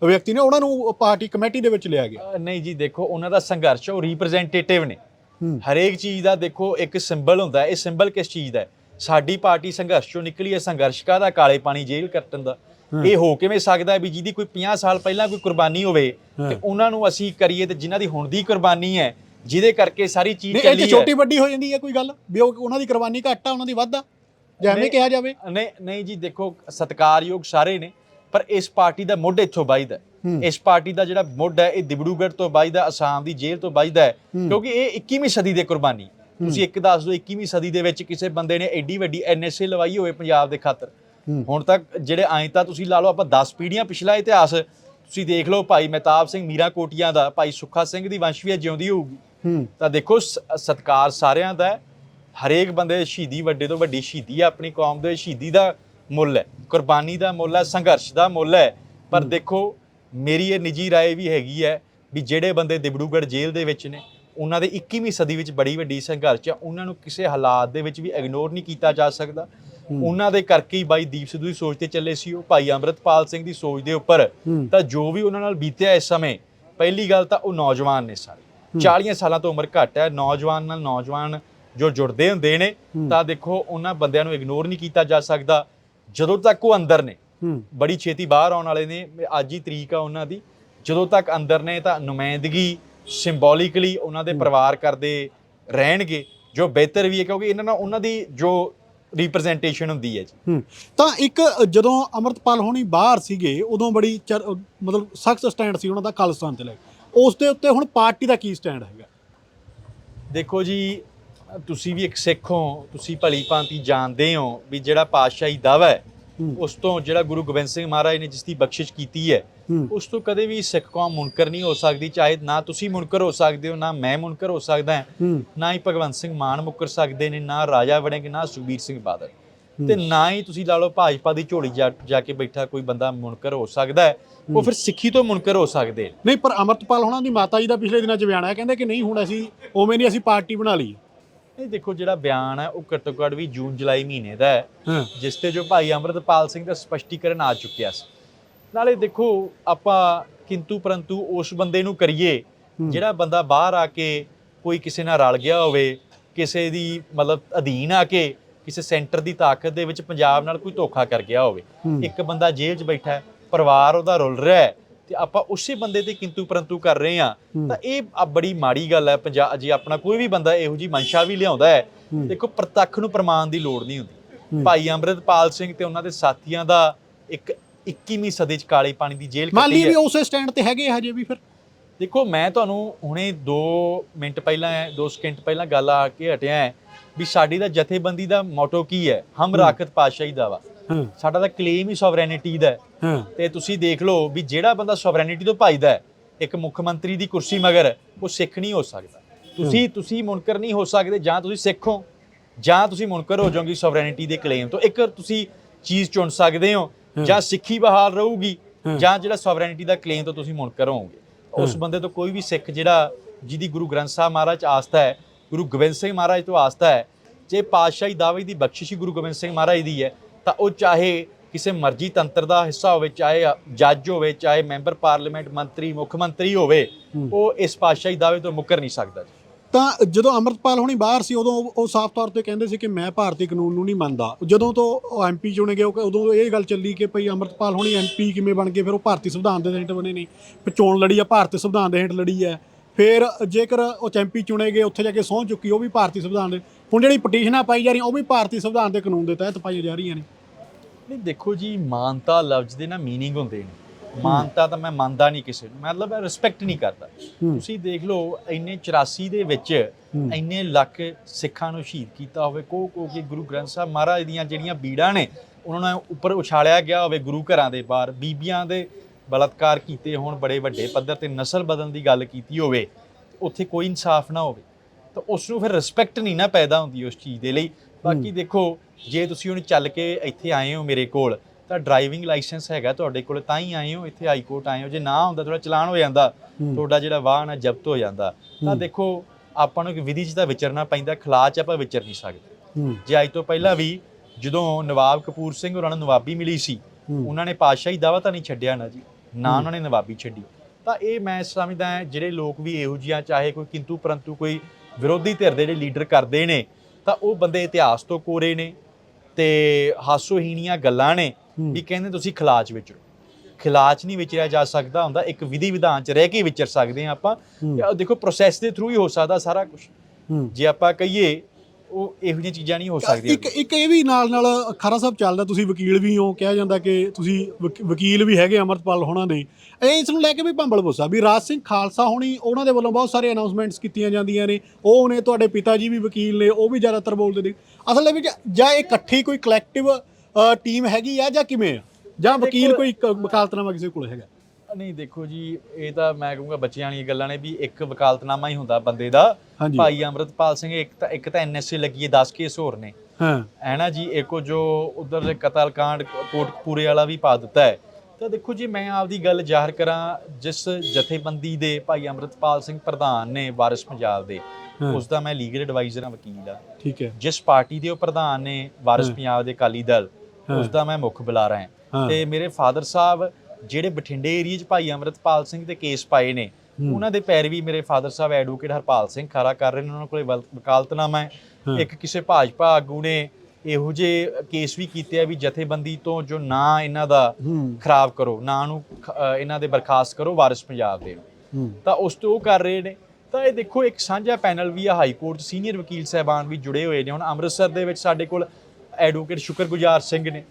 ਵਿਅਕਤੀ ਨੇ ਉਹਨਾਂ ਨੂੰ ਪਾਰਟੀ ਕਮੇਟੀ ਦੇ ਵਿੱਚ ਲਿਆ ਗਿਆ। ਨਹੀਂ ਜੀ ਦੇਖੋ ਉਹਨਾਂ ਦਾ ਸੰਘਰਸ਼ ਉਹ ਰਿਪਰੈਜ਼ੈਂਟੇਟਿਵ ਨੇ। ਹਰੇਕ ਚੀਜ਼ ਦਾ ਦੇਖੋ ਇੱਕ ਸਿੰਬਲ ਹੁੰਦਾ ਇਹ ਸਿੰਬਲ ਕਿਸ ਚੀਜ਼ ਦਾ ਸਾਡੀ ਪਾਰਟੀ ਸੰਘਰਸ਼ ਚੋਂ ਨਿਕਲੀ ਹੈ ਸੰਘਰਸ਼ ਕਾਹਦਾ? ਕਾਲੇ ਪਾਣੀ ਜੇਲ੍ਹ ਕੱਟਣ ਦਾ। ਇਹ ਹੋ ਕਿਵੇਂ ਸਕਦਾ ਹੈ ਵੀ ਜਿਹਦੀ ਕੋਈ 50 ਸਾਲ ਪਹਿਲਾਂ ਕੋਈ ਕੁਰਬਾਨੀ ਹੋਵੇ ਤੇ ਉਹਨਾਂ ਨੂੰ ਅਸੀਂ ਕਰੀਏ ਤੇ ਜਿਨ੍ਹਾਂ ਦੀ ਹੁਣ ਦੀ ਕੁਰਬਾਨੀ ਹੈ ਜਿਹਦੇ ਕਰਕੇ ਸਾਰੀ ਚੀਜ਼ ਨਹੀਂ ਇਹ ਚੱਲੀ ਹੈ। ਛੋਟੀ ਵੱਡੀ ਹੋ ਜਾਂਦੀ ਹੈ ਕੋਈ ਗੱਲ ਵੀ ਉਹ ਉਹਨਾਂ ਦੀ ਕੁਰਬਾਨੀ ਘੱਟ ਆ ਉਹਨਾਂ ਦੀ ਵੱਧ ਆ ਜਾਂ ਐਵੇਂ ਨਹੀਂ। ਕਿਹਾ ਜਾਵੇ। ਨਹੀਂ ਨਹੀਂ ਜੀ ਦੇਖੋ ਸਤਿਕਾਰਯੋਗ ਸਾਰੇ ਨੇ ਪਰ ਇਸ ਪਾਰਟੀ ਦਾ ਮੁੱਢ ਇੱਥੋਂ ਵੱਜਦਾ। ਇਸ ਪਾਰਟੀ ਦਾ ਜਿਹੜਾ ਮੁੱਢ ਹੈ ਇਹ ਦਿਬੜੂਗੜ੍ਹ ਤੋਂ ਵੱਜਦਾ ਅਸਾਮ ਦੀ ਜੇਲ੍ਹ ਤੋਂ ਵੱਜਦਾ ਹੈ ਕਿਉਂਕਿ ਇਹ 21ਵੀਂ ਸਦੀ ਦੇ ਕੁਰਬਾਨੀ। ਤੁਸੀਂ ਇੱਕ ਦੱਸ ਦਿਓ 21ਵੀਂ ਸਦੀ ਦੇ ਵਿੱਚ ਕਿਸੇ ਬੰਦੇ ਨੇ ਐਡੀ ਵੱਡੀ ਐਨਐਸਏ ਲਵਾਈ ਹੋਵੇ ਪੰਜਾਬ ਦੇ ਖਾਤਰ। ਹੁਣ ਤੱਕ ਜਿਹੜੇ ਆਏ ਤਾਂ ਤੁਸੀਂ ਲਾ ਲਓ ਆਪਾਂ 10 ਪੀੜ੍ਹੀਆਂ ਪਿਛਲਾ ਇਤਿਹਾਸ ਤੁਸੀਂ ਦੇਖ ਲਓ ਭਾਈ ਮਹਿਤਾਬ ਸਿੰਘ ਮੀਰਾ ਕੋਟੀਆਂ ਦਾ ਭਾਈ ਸੁੱਖਾ ਸਿੰਘ ਦੀ ਵੰਸ਼ਵੀਆ ਜਿਉਂਦੀ ਹੋਊਗੀ ਹੂੰ ਤਾਂ ਦੇਖੋ ਸ- ਸਤਿਕਾਰ ਸਾਰਿਆਂ ਦਾ ਹੈ। ਹਰੇਕ ਬੰਦੇ ਦੀ ਸ਼ਹੀਦੀ ਵੱਡੇ ਤੋਂ ਵੱਡੀ ਸ਼ਹੀਦੀ ਹੈ ਆਪਣੀ ਕੌਮ ਦੇ ਸ਼ਹੀਦੀ ਦਾ ਮੁੱਲ ਹੈ ਕੁਰਬਾਨੀ ਦਾ ਮੁੱਲ ਹੈ ਸੰਘਰਸ਼ ਦਾ ਮੁੱਲ ਹੈ ਪਰ ਦੇਖੋ ਮੇਰੀ ਇਹ ਨਿੱਜੀ رائے ਵੀ ਹੈਗੀ ਹੈ ਵੀ ਜਿਹੜੇ ਬੰਦੇ ਦਿਬੜੂਗੜ੍ਹ ਜੇਲ੍ਹ ਦੇ ਵਿੱਚ ਨੇ ਉਹਨਾਂ ਦੇ 21ਵੀਂ ਸਦੀ ਵਿੱਚ ਬੜੀ ਵੱਡੀ ਸੰਘਰਸ਼ ਹੈ ਉਹਨਾਂ ਨੂੰ ਕਿਸੇ ਹਾਲਾਤ ਦੇ ਵਿੱਚ ਵੀ ਇਗਨੋਰ ਨਹੀਂ ਕੀਤਾ ਜਾ ਸਕਦਾ ਉਹਨਾਂ ਦੇ ਕਰਕੇ ਹੀ ਬਾਈ ਦੀਪ ਸਿੱਧੂ ਦੀ ਸੋਚ ਤੇ ਚੱਲੇ ਸੀ ਉਹ ਭਾਈ ਅੰਮ੍ਰਿਤਪਾਲ ਸਿੰਘ ਦੀ ਸੋਚ ਦੇ ਉੱਪਰ। ਤਾਂ ਜੋ ਵੀ ਉਹਨਾਂ ਨਾਲ ਬੀਤਿਆ ਇਸ ਸਮੇਂ ਪਹਿਲੀ ਗੱਲ ਤਾਂ ਉਹ ਨੌਜਵਾਨ ਨੇ ਸਾਰੇ। 40 ਸਾਲਾਂ ਤੋਂ ਉਮਰ ਘੱਟ ਹੈ ਨੌਜਵਾਨ ਨਾਲ ਨੌਜਵਾਨ ਜੋ ਜੁੜਦੇ ਹੁੰਦੇ ਨੇ ਤਾਂ ਦੇਖੋ ਉਹਨਾਂ ਬੰਦਿਆਂ ਨੂੰ ਇਗਨੋਰ ਨਹੀਂ ਕੀਤਾ ਜਾ ਸਕਦਾ। ਜਦੋਂ ਤੱਕ ਉਹ ਅੰਦਰ ਨੇ ਬੜੀ ਛੇਤੀ ਬਾਹਰ ਆਉਣ ਵਾਲੇ ਨੇ ਅੱਜ ਹੀ ਤਰੀਕ ਆ ਉਹਨਾਂ ਦੀ। ਜਦੋਂ ਤੱਕ ਅੰਦਰ ਨੇ ਤਾਂ ਨੁਮਾਇੰਦਗੀ ਸਿੰਬੋਲਿਕਲੀ ਉਹਨਾਂ ਦੇ ਪਰਿਵਾਰ ਕਰਦੇ ਰਹਿਣਗੇ। ਜੋ ਬਿਹਤਰ ਵੀ ਹੈ ਕਿਉਂਕਿ ਇਹਨਾਂ ਨਾਲ ਉਹਨਾਂ ਦੀ ਜੋ ਰਿਪਰੈਜ਼ੈਂਟੇਸ਼ਨ ਹੁੰਦੀ ਹੈ ਜੀ। ਹੂੰ। ਤਾਂ ਇੱਕ ਜਦੋਂ ਅਮਰਤਪਾਲ ਹੋਣੀ ਬਾਹਰ ਸੀਗੇ ਉਦੋਂ ਬੜੀ ਚਰ- ਮਤਲਬ ਸਖਤ ਸਟੈਂਡ ਸੀ ਉਹਨਾਂ ਦਾ ਖਾਲਿਸਤਾਨ ਤੇ ਲੈ ਕੇ। ਉਸ ਦੇ ਉੱਤੇ ਹੁਣ ਪਾਰਟੀ ਦਾ ਕੀ ਸਟੈਂਡ ਹੈਗਾ? ਦੇਖੋ ਜੀ ਤੁਸੀਂ ਵੀ ਇੱਕ ਸਿੱਖ ਹੋ ਤੁਸੀਂ ਭਲੀ ਭਾਂਤੀ ਜਾਣਦੇ ਹੋ ਵੀ ਜਿਹੜਾ ਪਾਤਸ਼ਾਹੀ ਦਾਵਾ ਹੂੰ। ਉਸ ਤੋਂ ਜਿਹੜਾ ਗੁਰੂ ਗੋਬਿੰਦ ਸਿੰਘ ਮਹਾਰਾਜ ਨੇ ਜਿਸ ਦੀ ਬਖਸ਼ਿਸ਼ ਕੀਤੀ ਹੈ ਉਸ ਤੋਂ ਕਦੇ ਵੀ ਸਿੱਖ ਕੌਮ ਮੁਨਕਰ ਨਹੀਂ ਹੋ ਸਕਦੀ ਚਾਹੇ ਨਾ ਤੁਸੀਂ ਮੁਨਕਰ ਹੋ ਸਕਦੇ ਹੋ ਨਾ ਮੈਂ ਮੁਨਕਰ ਹੋ ਸਕਦਾ ਹਾਂ ਨਾ ਹੀ ਭਗਵੰਤ ਸਿੰਘ ਮਾਨ ਮੁੱਕਰ ਸਕਦੇ ਨੇ ਨਾ ਰਾਜਾ ਵੜਿੰਗ ਨਾ ਸੁਖਬੀਰ ਸਿੰਘ ਬਾਦਲ। ਤੇ ਨਾ ਹੀ ਤੁਸੀਂ ਲਾ ਲਓ ਭਾਜਪਾ ਦੀ ਝੋਲੀ ਜਾ ਕੇ ਬੈਠਾ ਕੋਈ ਬੰਦਾ ਮੁਨਕਰ ਹੋ ਸਕਦਾ ਹੈ ਉਹ ਫਿਰ ਸਿੱਖੀ ਤੋਂ ਮੁਨਕਰ ਹੋ ਸਕਦੇ। ਨਹੀਂ ਪਰ ਅਮਰਤਪਾਲ ਹੋਣਾ ਦੀ ਮਾਤਾ ਜੀ ਦਾ ਪਿਛਲੇ ਦਿਨਾਂ 'ਚ ਬਿਆਨ ਆਇਆ ਕਹਿੰਦੇ ਕਿ ਨਹੀਂ ਹੁਣ ਅਸੀਂ ਉਵੇਂ ਨਹੀਂ ਅਸੀਂ ਪਾਰਟੀ ਬਣਾ ਲਈ। ਇਹ ਦੇਖੋ ਜਿਹੜਾ ਬਿਆਨ ਹੈ ਉਹ ਘੱਟੋ ਘੱਟ ਵੀ ਜੂਨ ਜੁਲਾਈ ਮਹੀਨੇ ਦਾ ਹੈ। ਜਿਸ ਤੇ ਜੋ ਭਾਈ ਅੰਮ੍ਰਿਤਪਾਲ ਸਿੰਘ ਦਾ ਸਪਸ਼ਟੀਕਰਨ ਆ ਚੁੱਕਿਆ ਸੀ। ਨਾਲੇ ਦੇਖੋ ਆਪਾਂ ਕਿੰਤੂ ਪਰੰਤੂ ਉਸ ਬੰਦੇ ਨੂੰ ਕਰੀਏ ਜਿਹੜਾ ਬੰਦਾ ਬਾਹਰ ਆ ਕੇ ਕੋਈ ਕਿਸੇ ਨਾਲ ਰਲ ਗਿਆ ਹੋਵੇ ਕਿਸੇ ਦੀ ਮਤਲਬ ਅਧੀਨ ਆ ਕੇ ਕਿਸੇ ਸੈਂਟਰ ਦੀ ਤਾਕਤ ਦੇ ਵਿੱਚ ਪੰਜਾਬ ਨਾਲ ਕੋਈ ਧੋਖਾ ਕਰ ਗਿਆ ਹੋਵੇ। ਇੱਕ ਬੰਦਾ ਜੇਲ੍ਹ 'ਚ ਬੈਠਾ ਹੈ ਪਰਿਵਾਰ ਉਹਦਾ ਰੁਲ ਰਿਹਾ ਹੈ ਤੇ ਆਪਾਂ ਉਸੇ ਬੰਦੇ ਤੇ ਕਿੰਤੂ ਪਰੰਤੂ ਕਰ ਰਹੇ ਆ ਤਾਂ ਇਹ ਆ ਬੜੀ ਮਾੜੀ ਗੱਲ ਹੈ ਪੰਜਾਬ ਜੇ ਆਪਣਾ ਕੋਈ ਵੀ ਬੰਦਾ ਇਹੋ ਜੀ ਮਨਸ਼ਾ ਵੀ ਲਿਆਉਂਦਾ ਹੈ ਦੇਖੋ ਪ੍ਰਤੱਖ ਨੂੰ ਪ੍ਰਮਾਣ ਦੀ ਲੋੜ ਨਹੀਂ ਹੁੰਦੀ। ਭਾਈ ਅੰਮ੍ਰਿਤਪਾਲ ਸਿੰਘ ਤੇ ਉਹਨਾਂ ਦੇ ਸਾਥੀਆਂ ਦਾ ਇੱਕ 21ਵੀਂ ਸਦੀ ਚ ਕਾਲੇ ਪਾਣੀ ਦੀ ਜੇਲ੍ਹ ਮੰਨ ਲਈ ਕੱਟੀ ਵੀ ਹੈ ਉਸੇ ਸਟੈਂਡ ਤੇ ਹੈਗੇ ਹਜੇ ਵੀ ਫਿਰ। ਦੇਖੋ ਮੈਂ ਤੁਹਾਨੂੰ ਹੁਣੇ 2 ਮਿੰਟ ਪਹਿਲਾਂ 2 ਸਕਿੰਟ ਪਹਿਲਾਂ ਗੱਲ ਆ ਕੇ ਹਟਿਆ ਹੈ ਵੀ ਸਾਡੀ ਦਾ ਜਥੇਬੰਦੀ ਦਾ ਮੋਟੋ ਕੀ ਹੈ? ਹਮ ਰਾਖਤ ਪਾਤਸ਼ਾਹੀ ਦਾ ਵਾ। ਸਾਡਾ ਤਾਂ ਕਲੇਮ ਹੀ ਸੋਵਰੈਨਿਟੀ ਦਾ ਹੈ। ਤੇ ਤੁਸੀਂ ਦੇਖ ਲਓ ਵੀ ਜਿਹੜਾ ਬੰਦਾ ਸੋਵਰੈਨਿਟੀ ਤੋਂ ਭੱਜਦਾ ਹੈ ਇੱਕ ਮੁੱਖ ਮੰਤਰੀ ਦੀ ਕੁਰਸੀ ਮਗਰ ਉਹ ਸਿੱਖ ਨਹੀਂ ਹੋ ਸਕਦਾ। ਤੁਸੀਂ ਤੁਸੀਂ ਮੁਨਕਰ ਨਹੀਂ ਹੋ ਸਕਦੇ ਜਾਂ ਤੁਸੀਂ ਸਿੱਖ ਹੋ ਜਾਂ ਤੁਸੀਂ ਮੁਨਕਰ ਹੋ ਜਾਓਗੇ ਸੋਵਰੈਨਿਟੀ ਦੇ ਕਲੇਮ ਤੋਂ। ਇੱਕ ਤੁਸੀਂ ਚੀਜ਼ ਚੁਣ ਸਕਦੇ ਹੋ ਜਾਂ ਸਿੱਖੀ ਬਹਾਲ ਰਹੂਗੀ ਜਾਂ ਜਿਹੜਾ ਸੋਵਰੈਨਿਟੀ ਦਾ ਕਲੇਮ ਤੋਂ ਤੁਸੀਂ ਮੁਨਕਰ ਹੋਵੋਗੇ। ਉਸ ਬੰਦੇ ਤੋਂ ਕੋਈ ਵੀ ਸਿੱਖ ਜਿਹੜਾ ਜਿਹਦੀ ਗੁਰੂ ਗ੍ਰੰਥ ਸਾਹਿਬ ਮਹਾਰਾਜ 'ਚ ਆਸਥਾ ਹੈ ਗੁਰੂ ਗੋਬਿੰਦ ਸਿੰਘ ਮਹਾਰਾਜ ਤੋਂ ਆਸਥਾ ਹੈ ਜੇ ਪਾਤਸ਼ਾਹੀ ਦਾਵੇ ਦੀ ਬਖਸ਼ਿਸ਼ ਹੀ ਗੁਰੂ ਗੋਬਿੰਦ ਸਿੰਘ ਮਹਾਰਾਜ ਦੀ ਹੈ ਤਾਂ ਉਹ ਚਾਹੇ ਕਿਸੇ ਮਰਜ਼ੀ ਤੰਤਰ ਦਾ ਹਿੱਸਾ ਹੋਵੇ ਚਾਹੇ ਜੱਜ ਹੋਵੇ ਚਾਹੇ ਮੈਂਬਰ ਪਾਰਲੀਮੈਂਟ ਮੰਤਰੀ ਮੁੱਖ ਮੰਤਰੀ ਹੋਵੇ ਉਹ ਇਸ ਪਾਤਸ਼ਾਹੀ ਦਾਅਵੇ ਤੋਂ ਮੁੱਕਰ ਨਹੀਂ ਸਕਦਾ। ਤਾਂ ਜਦੋਂ ਅਮਰਤਪਾਲ ਹੋਣੀ ਬਾਹਰ ਸੀ ਉਦੋਂ ਉਹ- ਸਾਫ਼ ਤੌਰ ਤੇ ਕਹਿੰਦੇ ਸੀ ਕਿ ਮੈਂ ਭਾਰਤੀ ਕਾਨੂੰਨ ਨੂੰ ਨਹੀਂ ਮੰਨਦਾ। ਜਦੋਂ ਤੋਂ ਉਹ ਐਮਪੀ ਚੁਣੇ ਗਏ ਉਦੋਂ ਇਹ ਗੱਲ ਚੱਲੀ ਕਿ ਭਈ ਅਮਰਤਪਾਲ ਹੋਣੀ ਐਮਪੀ ਕਿਵੇਂ ਬਣ ਗਏ ਫਿਰ ਉਹ ਭਾਰਤੀ ਸੰਵਿਧਾਨ ਦੇ ਹੇਠ ਬਣੇ ਨਹੀਂ। ਫਿਰ ਚੋਣ ਲੜੀ ਆ ਭਾਰਤੀ ਸੰਵਿਧਾਨ ਦੇ ਹੇਠ ਲੜੀ ਹੈ ਫਿਰ ਜੇਕਰ ਉਹ ਐਮਪੀ ਚੁਣੇ ਗਏ ਉੱਥੇ ਜਾ ਕੇ ਸਹੁੰ ਚੁੱਕੀ ਉਹ ਵੀ ਭਾਰਤੀ ਸੰਵਿਧਾਨ ਦੇ ਹੁਣ ਜਿਹੜੀ ਪਟੀਸ਼ਨਾਂ ਪਾਈ ਜਾ ਰਹੀਆਂ ਉਹ ਵੀ ਭਾਰਤੀ ਸੰਵਿਧਾਨ ਦੇ ਕਾਨੂੰਨ ਦੇ ਤਹਿਤ ਪਾਈਆਂ ਜਾ ਰਹੀਆਂ ਨੇ। ਨਹੀਂ ਦੇਖੋ ਜੀ ਮਾਨਤਾ ਲਫ਼ਜ਼ ਦੇ ਨਾ मीनिंग ਹੁੰਦੇ ਨੇ ਮਾਨਤਾ ਤਾਂ ਮੈਂ ਮੰਨਦਾ ਨਹੀਂ ਕਿਸੇ ਨੂੰ ਮਤਲਬ ਮੈਂ ਰਿਸਪੈਕਟ ਨਹੀਂ ਕਰਦਾ ਤੁਸੀਂ ਦੇਖ ਲਓ ਇੰਨੇ 84 ਦੇ ਵਿੱਚ ਇੰਨੇ ਲੱਖ ਸਿੱਖਾਂ ਨੂੰ ਸ਼ਹੀਦ ਕੀਤਾ ਹੋਵੇ ਕੋ ਕੋ ਕੇ ਗੁਰੂ ਗ੍ਰੰਥ ਸਾਹਿਬ ਮਹਾਰਾਜ ਦੀਆਂ ਜਿਹੜੀਆਂ ਬੀੜਾਂ ਨੇ ਉਹਨਾਂ ਨੂੰ ਉੱਪਰ ਉਛਾਲਿਆ ਗਿਆ ਹੋਵੇ ਗੁਰੂ ਘਰਾਂ ਦੇ ਬਾਹਰ ਬੀਬੀਆਂ ਦੇ ਬਲਾਤਕਾਰ ਕੀਤੇ ਹੋਣ ਬੜੇ ਵੱਡੇ ਪੱਧਰ ਤੇ ਨਸਲ ਬਦਲਣ ਦੀ ਗੱਲ ਕੀਤੀ ਹੋਵੇ ਉੱਥੇ ਕੋਈ ਇਨਸਾਫ ਨਾ ਹੋਵੇ ਤਾਂ ਉਸ ਨੂੰ ਫਿਰ ਰਿਸਪੈਕਟ ਨਹੀਂ ਨਾ ਪੈਦਾ ਹੁੰਦੀ ਉਸ ਚੀਜ਼ ਦੇ ਲਈ ਬਾਕੀ ਦੇਖੋ ਜੇ ਤੁਸੀਂ ਹੁਣ ਚੱਲ ਕੇ ਇੱਥੇ ਆਏ ਹੋ ਮੇਰੇ ਕੋਲ ਤਾਂ ਡਰਾਈਵਿੰਗ ਲਾਇਸੈਂਸ ਹੈਗਾ ਤੁਹਾਡੇ ਕੋਲ ਤਾਂ ਹੀ ਆਏ ਹੋ ਇੱਥੇ ਹਾਈ ਕੋਰਟ ਆਏ ਹੋ। ਜੇ ਨਾ ਹੁੰਦਾ ਤੁਹਾਡਾ ਚਲਾਨ ਹੋ ਜਾਂਦਾ। ਤੁਹਾਡਾ ਜਿਹੜਾ ਵਾਹਨ ਹੈ ਜ਼ਬਤ ਹੋ ਜਾਂਦਾ। ਤਾਂ ਦੇਖੋ ਆਪਾਂ ਨੂੰ ਇੱਕ ਵਿਧੀ 'ਚ ਤਾਂ ਵਿਚਰਨਾ ਪੈਂਦਾ ਖਿਲਾਫ 'ਚ ਆਪਾਂ ਵਿਚਰ ਨਹੀਂ ਸਕਦੇ। ਜੇ ਅੱਜ ਤੋਂ ਪਹਿਲਾਂ ਵੀ ਜਦੋਂ ਨਵਾਬ ਕਪੂਰ ਸਿੰਘ ਹੋਰਾਂ ਨੂੰ ਨਵਾਬੀ ਮਿਲੀ ਸੀ। ਉਹਨਾਂ ਨੇ ਪਾਤਸ਼ਾਹੀ ਦਾਵਾ ਤਾਂ ਨਹੀਂ ਛੱਡਿਆ ਨਾ ਜੀ ਨਾ ਉਹਨਾਂ ਨੇ ਨਵਾਬੀ ਛੱਡੀ। ਤਾਂ ਇਹ ਮੈਂ ਸਮਝਦਾ ਜਿਹੜੇ ਲੋਕ ਵੀ ਇਹੋ ਜਿਹੀਆਂ ਚਾਹੇ ਕੋਈ ਕਿੰਤੂ ਪਰੰਤੂ ਕੋਈ ਵਿਰੋਧੀ ਧਿਰ ਦੇ ਜਿਹੜੇ ਲੀਡਰ ਕਰਦੇ ਨੇ ਤਾਂ ਉਹ ਬੰਦੇ ਇਤਿਹਾਸ ਤੋਂ ਕੋਰੇ ਨੇ ਤੇ ਹਾਸੋਹੀਣੀਆਂ ਗੱਲਾਂ ਨੇ। ਵੀ ਕਹਿੰਦੇ ਤੁਸੀਂ ਖਿਲਾਚ ਵਿਚਰੋ ਖਿਲਾਚ ਨਹੀਂ ਵਿਚਰਿਆ ਜਾ ਸਕਦਾ ਹੁੰਦਾ ਇੱਕ ਵਿਧੀ ਵਿਧਾਨ ਚ ਰਹਿ ਕੇ ਵਿਚਰ ਸਕਦੇ ਹਾਂ ਆਪਾਂ। ਦੇਖੋ ਪ੍ਰੋਸੈਸ ਦੇ ਥਰੂ ਹੀ ਹੋ ਸਕਦਾ ਸਾਰਾ ਕੁਝ ਜੇ ਆਪਾਂ ਕਹੀਏ ਉਹ ਇਹੋ ਜਿਹੀਆਂ ਚੀਜ਼ਾਂ ਨਹੀਂ ਹੋ ਸਕਦੀਆਂ। ਇੱਕ ਇੱਕ ਇਹ ਵੀ ਨਾਲ ਨਾਲ ਖਰਾ ਸਾਹਿਬ ਚੱਲਦਾ ਤੁਸੀਂ ਵਕੀਲ ਵੀ ਹੋ ਕਿਹਾ ਜਾਂਦਾ ਕਿ ਤੁਸੀਂ ਵਕ- ਵਕੀਲ ਵੀ ਹੈਗੇ ਅਮਰਪਾਲ ਹੋਣਾ ਦੇ। ਇਹ ਇਸ ਨੂੰ ਲੈ ਕੇ ਵੀ ਭੰਬਲ ਪੁੱਸਾ ਵੀ ਰਾਜ ਸਿੰਘ ਖਾਲਸਾ ਹੋਣੀ ਉਹਨਾਂ ਦੇ ਵੱਲੋਂ ਬਹੁਤ ਸਾਰੇ ਅਨਾਉਂਸਮੈਂਟਸ ਕੀਤੀਆਂ ਜਾਂਦੀਆਂ ਨੇ। ਉਹ ਨੇ ਤੁਹਾਡੇ ਪਿਤਾ ਜੀ ਵੀ ਵਕੀਲ ਨੇ ਉਹ ਵੀ ਜ਼ਿਆਦਾਤਰ ਬੋਲਦੇ ਨੇ। ਅਸਲ ਦੇ ਵਿੱਚ ਜਾਂ ਇਹ ਇਕੱਠੀ ਕੋਈ ਕਲੈਕਟਿਵ ਟੀਮ ਹੈਗੀ ਆ ਜਾਂ ਕਿਵੇਂ ਆ? ਜਾਂ ਵਕੀਲ ਕੋਈ ਇੱਕ ਵਕਾਲਤਨਾਮਾ ਕਿਸੇ ਕੋਲ ਹੈਗਾ? ਨਹੀਂ ਦੇਖੋ ਜੀ ਇਹ ਤਾਂ ਮੈਂ ਕਹੂੰਗਾ ਬੱਚਿਆਂ ਵਾਲੀਆਂ ਗੱਲਾਂ ਨੇ ਵੀ ਇੱਕ ਵਕਾਲਤਨਾਮਾ ਹੀ ਹੁੰਦਾ ਬੰਦੇ ਦਾ। ਹਾਂਜੀ। ਭਾਈ ਅਮਰਤਪਾਲ ਸਿੰਘ ਇੱਕ ਤਾਂ ਇੱਕ ਤਾਂ ਐਨਐਸਏ ਲੱਗੀ ਹੈ 10 ਕੇਸ ਹੋਰ ਨੇ। ਹਾਂ। ਹੈ ਨਾ ਜੀ ਇੱਕੋ ਜੋ ਉਧਰ ਦੇ ਕਤਲकांड ਕੋਟਕਪੂਰੇ ਵਾਲਾ ਵੀ ਪਾ ਦਿੱਤਾ ਹੈ। ਤਾਂ ਦੇਖੋ ਜੀ ਮੈਂ ਆਪਦੀ ਗੱਲ ਜ਼ਾਹਰ ਕਰਾਂ ਜਿਸ ਜਥੇਬੰਦੀ ਦੇ ਭਾਈ ਅਮਰਤਪਾਲ ਸਿੰਘ ਪ੍ਰਧਾਨ ਨੇ ਵਾਰਿਸ ਪੰਜਾਬ ਦੇ ਹਾਂ। ਉਸ ਦਾ ਮੈਂ ਲੀਗਲ ਐਡਵਾਈਜ਼ਰ ਹਾਂ ਵਕੀਲ ਆ ਠੀਕ ਹੈ। ਜਿਸ ਪਾਰਟੀ ਦੇ ਉਹ ਪ੍ਰਧਾਨ ਨੇ ਵਾਰਿਸ ਹਾਂ। ਪੰਜਾਬ ਦੇ ਅਕਾਲੀ ਦਲ ਹਾਂ। ਉਸ ਦਾ ਮੈਂ ਮੁੱਖ ਬੁਲਾਰਾ ਹਾਂ। ਹਾਂ। ਤੇ ਮੇਰੇ ਫਾਦਰ ਸਾਹਿਬ ਜਿਹੜੇ ਬਠਿੰਡੇ ਏਰੀਆ 'ਚ ਭਾਈ ਅਮਰਤਪਾਲ ਸਿੰਘ ਤੇ ਕੇਸ ਪਾਏ ਨੇ। ਉਹਨਾਂ ਦੇ ਪੈਰਵੀ ਮੇਰੇ ਫਾਦਰ ਸਾਹਿਬ ਐਡਵੋਕੇਟ ਹਰਪਾਲ ਸਿੰਘ ਖਾਰਾ ਕਰ ਰਹੇ ਨੇ ਉਹਨਾਂ ਕੋਲੇ ਵਕਾਲਤਨਾਮਾ ਹੈ। ਇੱਕ ਕਿਸੇ ਭਾਜਪਾ ਆਗੂ ਨੇ ਇਹੋ ਜਿਹੇ ਕੇਸ ਵੀ ਕੀਤੇ ਆ ਵੀ ਜਥੇਬੰਦੀ ਤੋਂ ਜੋ ਨਾਂ ਇਹਨਾਂ ਦਾ ਖਰਾਬ ਕਰੋ ਨਾਂ ਨੂੰ ਇਹਨਾਂ ਦੇ ਬਰਖਾਸਤ ਕਰੋ ਵਾਰਿਸ ਪੰਜਾਬ ਦੇ। ਤਾਂ ਉਸ ਤੋਂ ਉਹ ਕਰ ਰਹੇ ਨੇ। ਤਾਂ ਇਹ ਦੇਖੋ ਇੱਕ ਸਾਂਝਾ ਪੈਨਲ ਵੀ ਆ ਹਾਈ ਕੋਰਟ ਸੀਨੀਅਰ ਵਕੀਲ ਸਾਹਿਬਾਨ ਵੀ ਜੁੜੇ ਹੋਏ ਨੇ। ਹੁਣ ਅੰਮ੍ਰਿਤਸਰ ਦੇ ਵਿੱਚ ਸਾਡੇ ਕੋਲ ਐਡਵੋਕੇਟ ਸ਼ੁਕਰਗੁਜ਼ਾਰ ਸਿੰਘ ਨੇ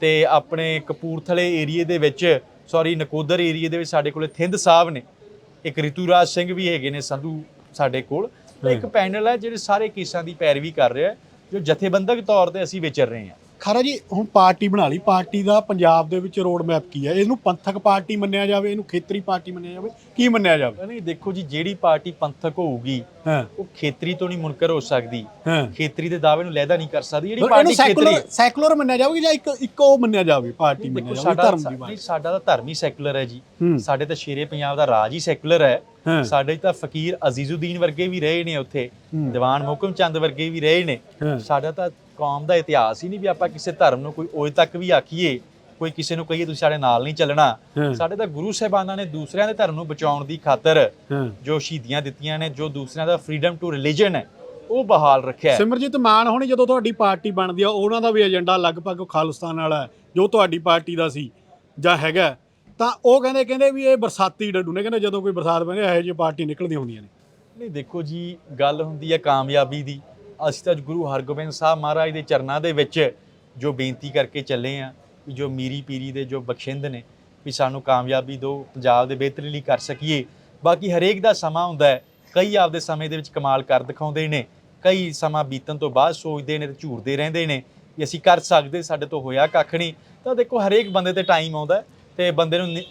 ਤੇ ਆਪਣੇ ਕਪੂਰਥਲੇ ਏਰੀਏ ਦੇ ਵਿੱਚ ਸੌਰੀ ਨਕੋਦਰ ਏਰੀਏ ਦੇ ਵਿੱਚ ਸਾਡੇ ਕੋਲੇ ਥਿੰਦ ਸਾਹਿਬ ਨੇ। ਇੱਕ ਰਿਤੂਰਾਜ ਸਿੰਘ ਵੀ ਹੈਗੇ ਨੇ ਸੰਧੂ ਸਾਡੇ ਕੋਲ। ਇੱਕ ਪੈਨਲ ਹੈ ਜਿਹੜੇ ਸਾਰੇ ਕੇਸਾਂ ਦੀ ਪੈਰਵੀ ਕਰ ਰਿਹਾ ਜੋ ਜਥੇਬੰਦਕ ਤੌਰ ਤੇ ਅਸੀਂ ਵਿਚਰ ਰਹੇ ਹਾਂ। ਖਰਾ ਜੀ ਹੁਣ ਪਾਰਟੀ ਬਣਾ ਲਈ। ਪਾਰਟੀ ਦਾ ਪੰਜਾਬ ਦੇ ਵਿੱਚ ਰੋਡ ਮੈਪ ਕੀ ਹੈ? ਇਹਨੂੰ ਪੰਥਕ ਪਾਰਟੀ ਮੰਨਿਆ ਜਾਵੇ ਇਹਨੂੰ ਖੇਤਰੀ ਪਾਰਟੀ ਮੰਨਿਆ ਜਾਵੇ ਕੀ ਮੰਨਿਆ ਜਾਵੇ? ਨਹੀਂ ਦੇਖੋ ਜੀ ਜਿਹੜੀ ਪਾਰਟੀ ਪੰਥਕ ਹੋਊਗੀ ਉਹ ਖੇਤਰੀ ਤੋਂ ਨਹੀਂ ਮੁਨਕਰ ਹੋ ਸਕਦੀ। ਖੇਤਰੀ ਦੇ ਦਾਅਵੇ ਨੂੰ ਲੈਦਾ ਨਹੀਂ ਕਰ ਸਕਦੀ। ਜਿਹੜੀ ਪਰ ਪਾਰਟੀ ਖੇਤਰੀ ਸੈਕੂਲਰ ਮੰਨਿਆ ਜਾਵੇ ਜਾਂ ਇੱਕ ਇੱਕ ਉਹ ਮੰਨਿਆ ਜਾਵੇ ਪਾਰਟੀ ਮੰਨਿਆ ਜਾਵੇ ਧਰਮ ਦੀ ਨਹੀਂ ਸਾਡਾ ਤਾਂ ਧਰਮ ਹੀ ਸੈਕੂਲਰ ਹੈ ਜੀ। ਸਾਡੇ ਤਾਂ ਸ਼ੇਰੇ ਪੰਜਾਬ ਦਾ ਰਾਜ ਹੀ ਸੈਕੂਲਰ ਹੈ। ਸਾਡੇ ਤਾਂ ਫਕੀਰ ਅਜ਼ੀਜ਼ੁਦੀਨ ਵਰਗੇ ਵੀ ਰਹੇ ਨੇ ਉੱਥੇ। ਦੀਵਾਨ ਮੁਹਕਮ ਚੰਦ ਵਰਗੇ ਵੀ ਰਹੇ ਨੇ। ਸਾਡਾ ਤਾਂ ਕੌਮ ਦਾ ਇਤਿਹਾਸ ਹੀ ਨਹੀਂ ਵੀ ਆਪਾਂ ਕਿਸੇ ਧਰਮ ਨੂੰ ਕੋਈ ਓਏ ਤੱਕ ਵੀ ਆਖੀਏ ਕੋਈ ਕਿਸੇ ਨੂੰ ਕਹੀਏ ਤੁਸੀਂ ਸਾਡੇ ਨਾਲ ਨਹੀਂ ਚੱਲਣਾ। ਹਾਂ। ਸਾਡੇ ਤਾਂ ਗੁਰੂ ਸਾਹਿਬਾਨਾਂ ਨੇ ਦੂਸਰਿਆਂ ਦੇ ਧਰਮ ਨੂੰ ਬਚਾਉਣ ਦੀ ਖਾਤਰ ਹਾਂ। ਜੋ ਸ਼ਹੀਦੀਆਂ ਦਿੱਤੀਆਂ ਨੇ ਜੋ ਦੂਸਰਿਆਂ ਦਾ ਫਰੀडम ਟੂ ਰਿਲੀਜਨ ਹੈ ਉਹ ਬਹਾਲ ਰੱਖਿਆ ਹੈ। ਸਿਮਰਜੀਤ ਮਾਨ ਹੋਣੀ ਜਦੋਂ ਤੁਹਾਡੀ ਪਾਰਟੀ ਬਣਦੀ ਆ ਉਹਨਾਂ ਦਾ ਵੀ ਏਜੰਡਾ ਲਗਭਗ ਖਾਲਿਸਤਾਨ ਵਾਲਾ ਹੈ ਜੋ ਤੁਹਾਡੀ ਪਾਰਟੀ ਦਾ ਸੀ ਜਾਂ ਹੈਗਾ ਤਾਂ ਉਹ ਕਹਿੰਦੇ ਕਹਿੰਦੇ ਵੀ ਇਹ ਬਰਸਾਤੀ ਡੱਡੂ ਨੇ ਕਹਿੰਦੇ ਜਦੋਂ ਕੋਈ ਬਰਸਾਤ ਪੈਂਦੀ ਇਹੋ ਜਿਹੀ ਪਾਰਟੀ ਨਿਕਲਦੀਆਂ ਹੁੰਦੀਆਂ ਨੇ। ਨਹੀਂ ਦੇਖੋ ਜੀ ਗੱਲ ਹੁੰਦੀ ਹੈ ਕਾਮਯਾਬੀ ਦੀ। ਅਸੀਂ ਤਾਂ ਗੁਰੂ ਹਰਗੋਬਿੰਦ ਸਾਹਿਬ ਮਹਾਰਾਜ ਦੇ ਚਰਨਾਂ ਦੇ ਵਿੱਚ ਜੋ ਬੇਨਤੀ ਕਰਕੇ ਚੱਲੇ ਆ ਵੀ ਜੋ ਮੀਰੀ ਪੀਰੀ ਦੇ ਜੋ ਬਖਸ਼ਿੰਦ ਨੇ ਵੀ ਸਾਨੂੰ ਕਾਮਯਾਬੀ ਦਿਓ ਪੰਜਾਬ ਦੇ ਬਿਹਤਰੀ ਲਈ ਕਰ ਸਕੀਏ। ਬਾਕੀ ਹਰੇਕ ਦਾ ਸਮਾਂ ਹੁੰਦਾ ਹੈ। ਕਈ ਆਪਦੇ ਸਮੇਂ ਦੇ ਵਿੱਚ ਕਮਾਲ ਕਰ ਦਿਖਾਉਂਦੇ ਨੇ, ਕਈ ਸਮਾਂ ਬੀਤਣ ਤੋਂ ਬਾਅਦ ਸੋਚਦੇ ਨੇ ਤੇ ਝੂਰਦੇ ਰਹਿੰਦੇ ਨੇ ਵੀ ਅਸੀਂ ਕਰ ਸਕਦੇ, ਸਾਡੇ ਤੋਂ ਹੋਇਆ ਕੱਖ ਨਹੀਂ। ਤਾਂ ਦੇਖੋ ਹਰੇਕ ਬੰਦੇ ਤੇ ਟਾਈਮ ਆਉਂਦਾ ਹੈ ਤੇ ਬੰਦੇ ਨੂੰ ਨਿ-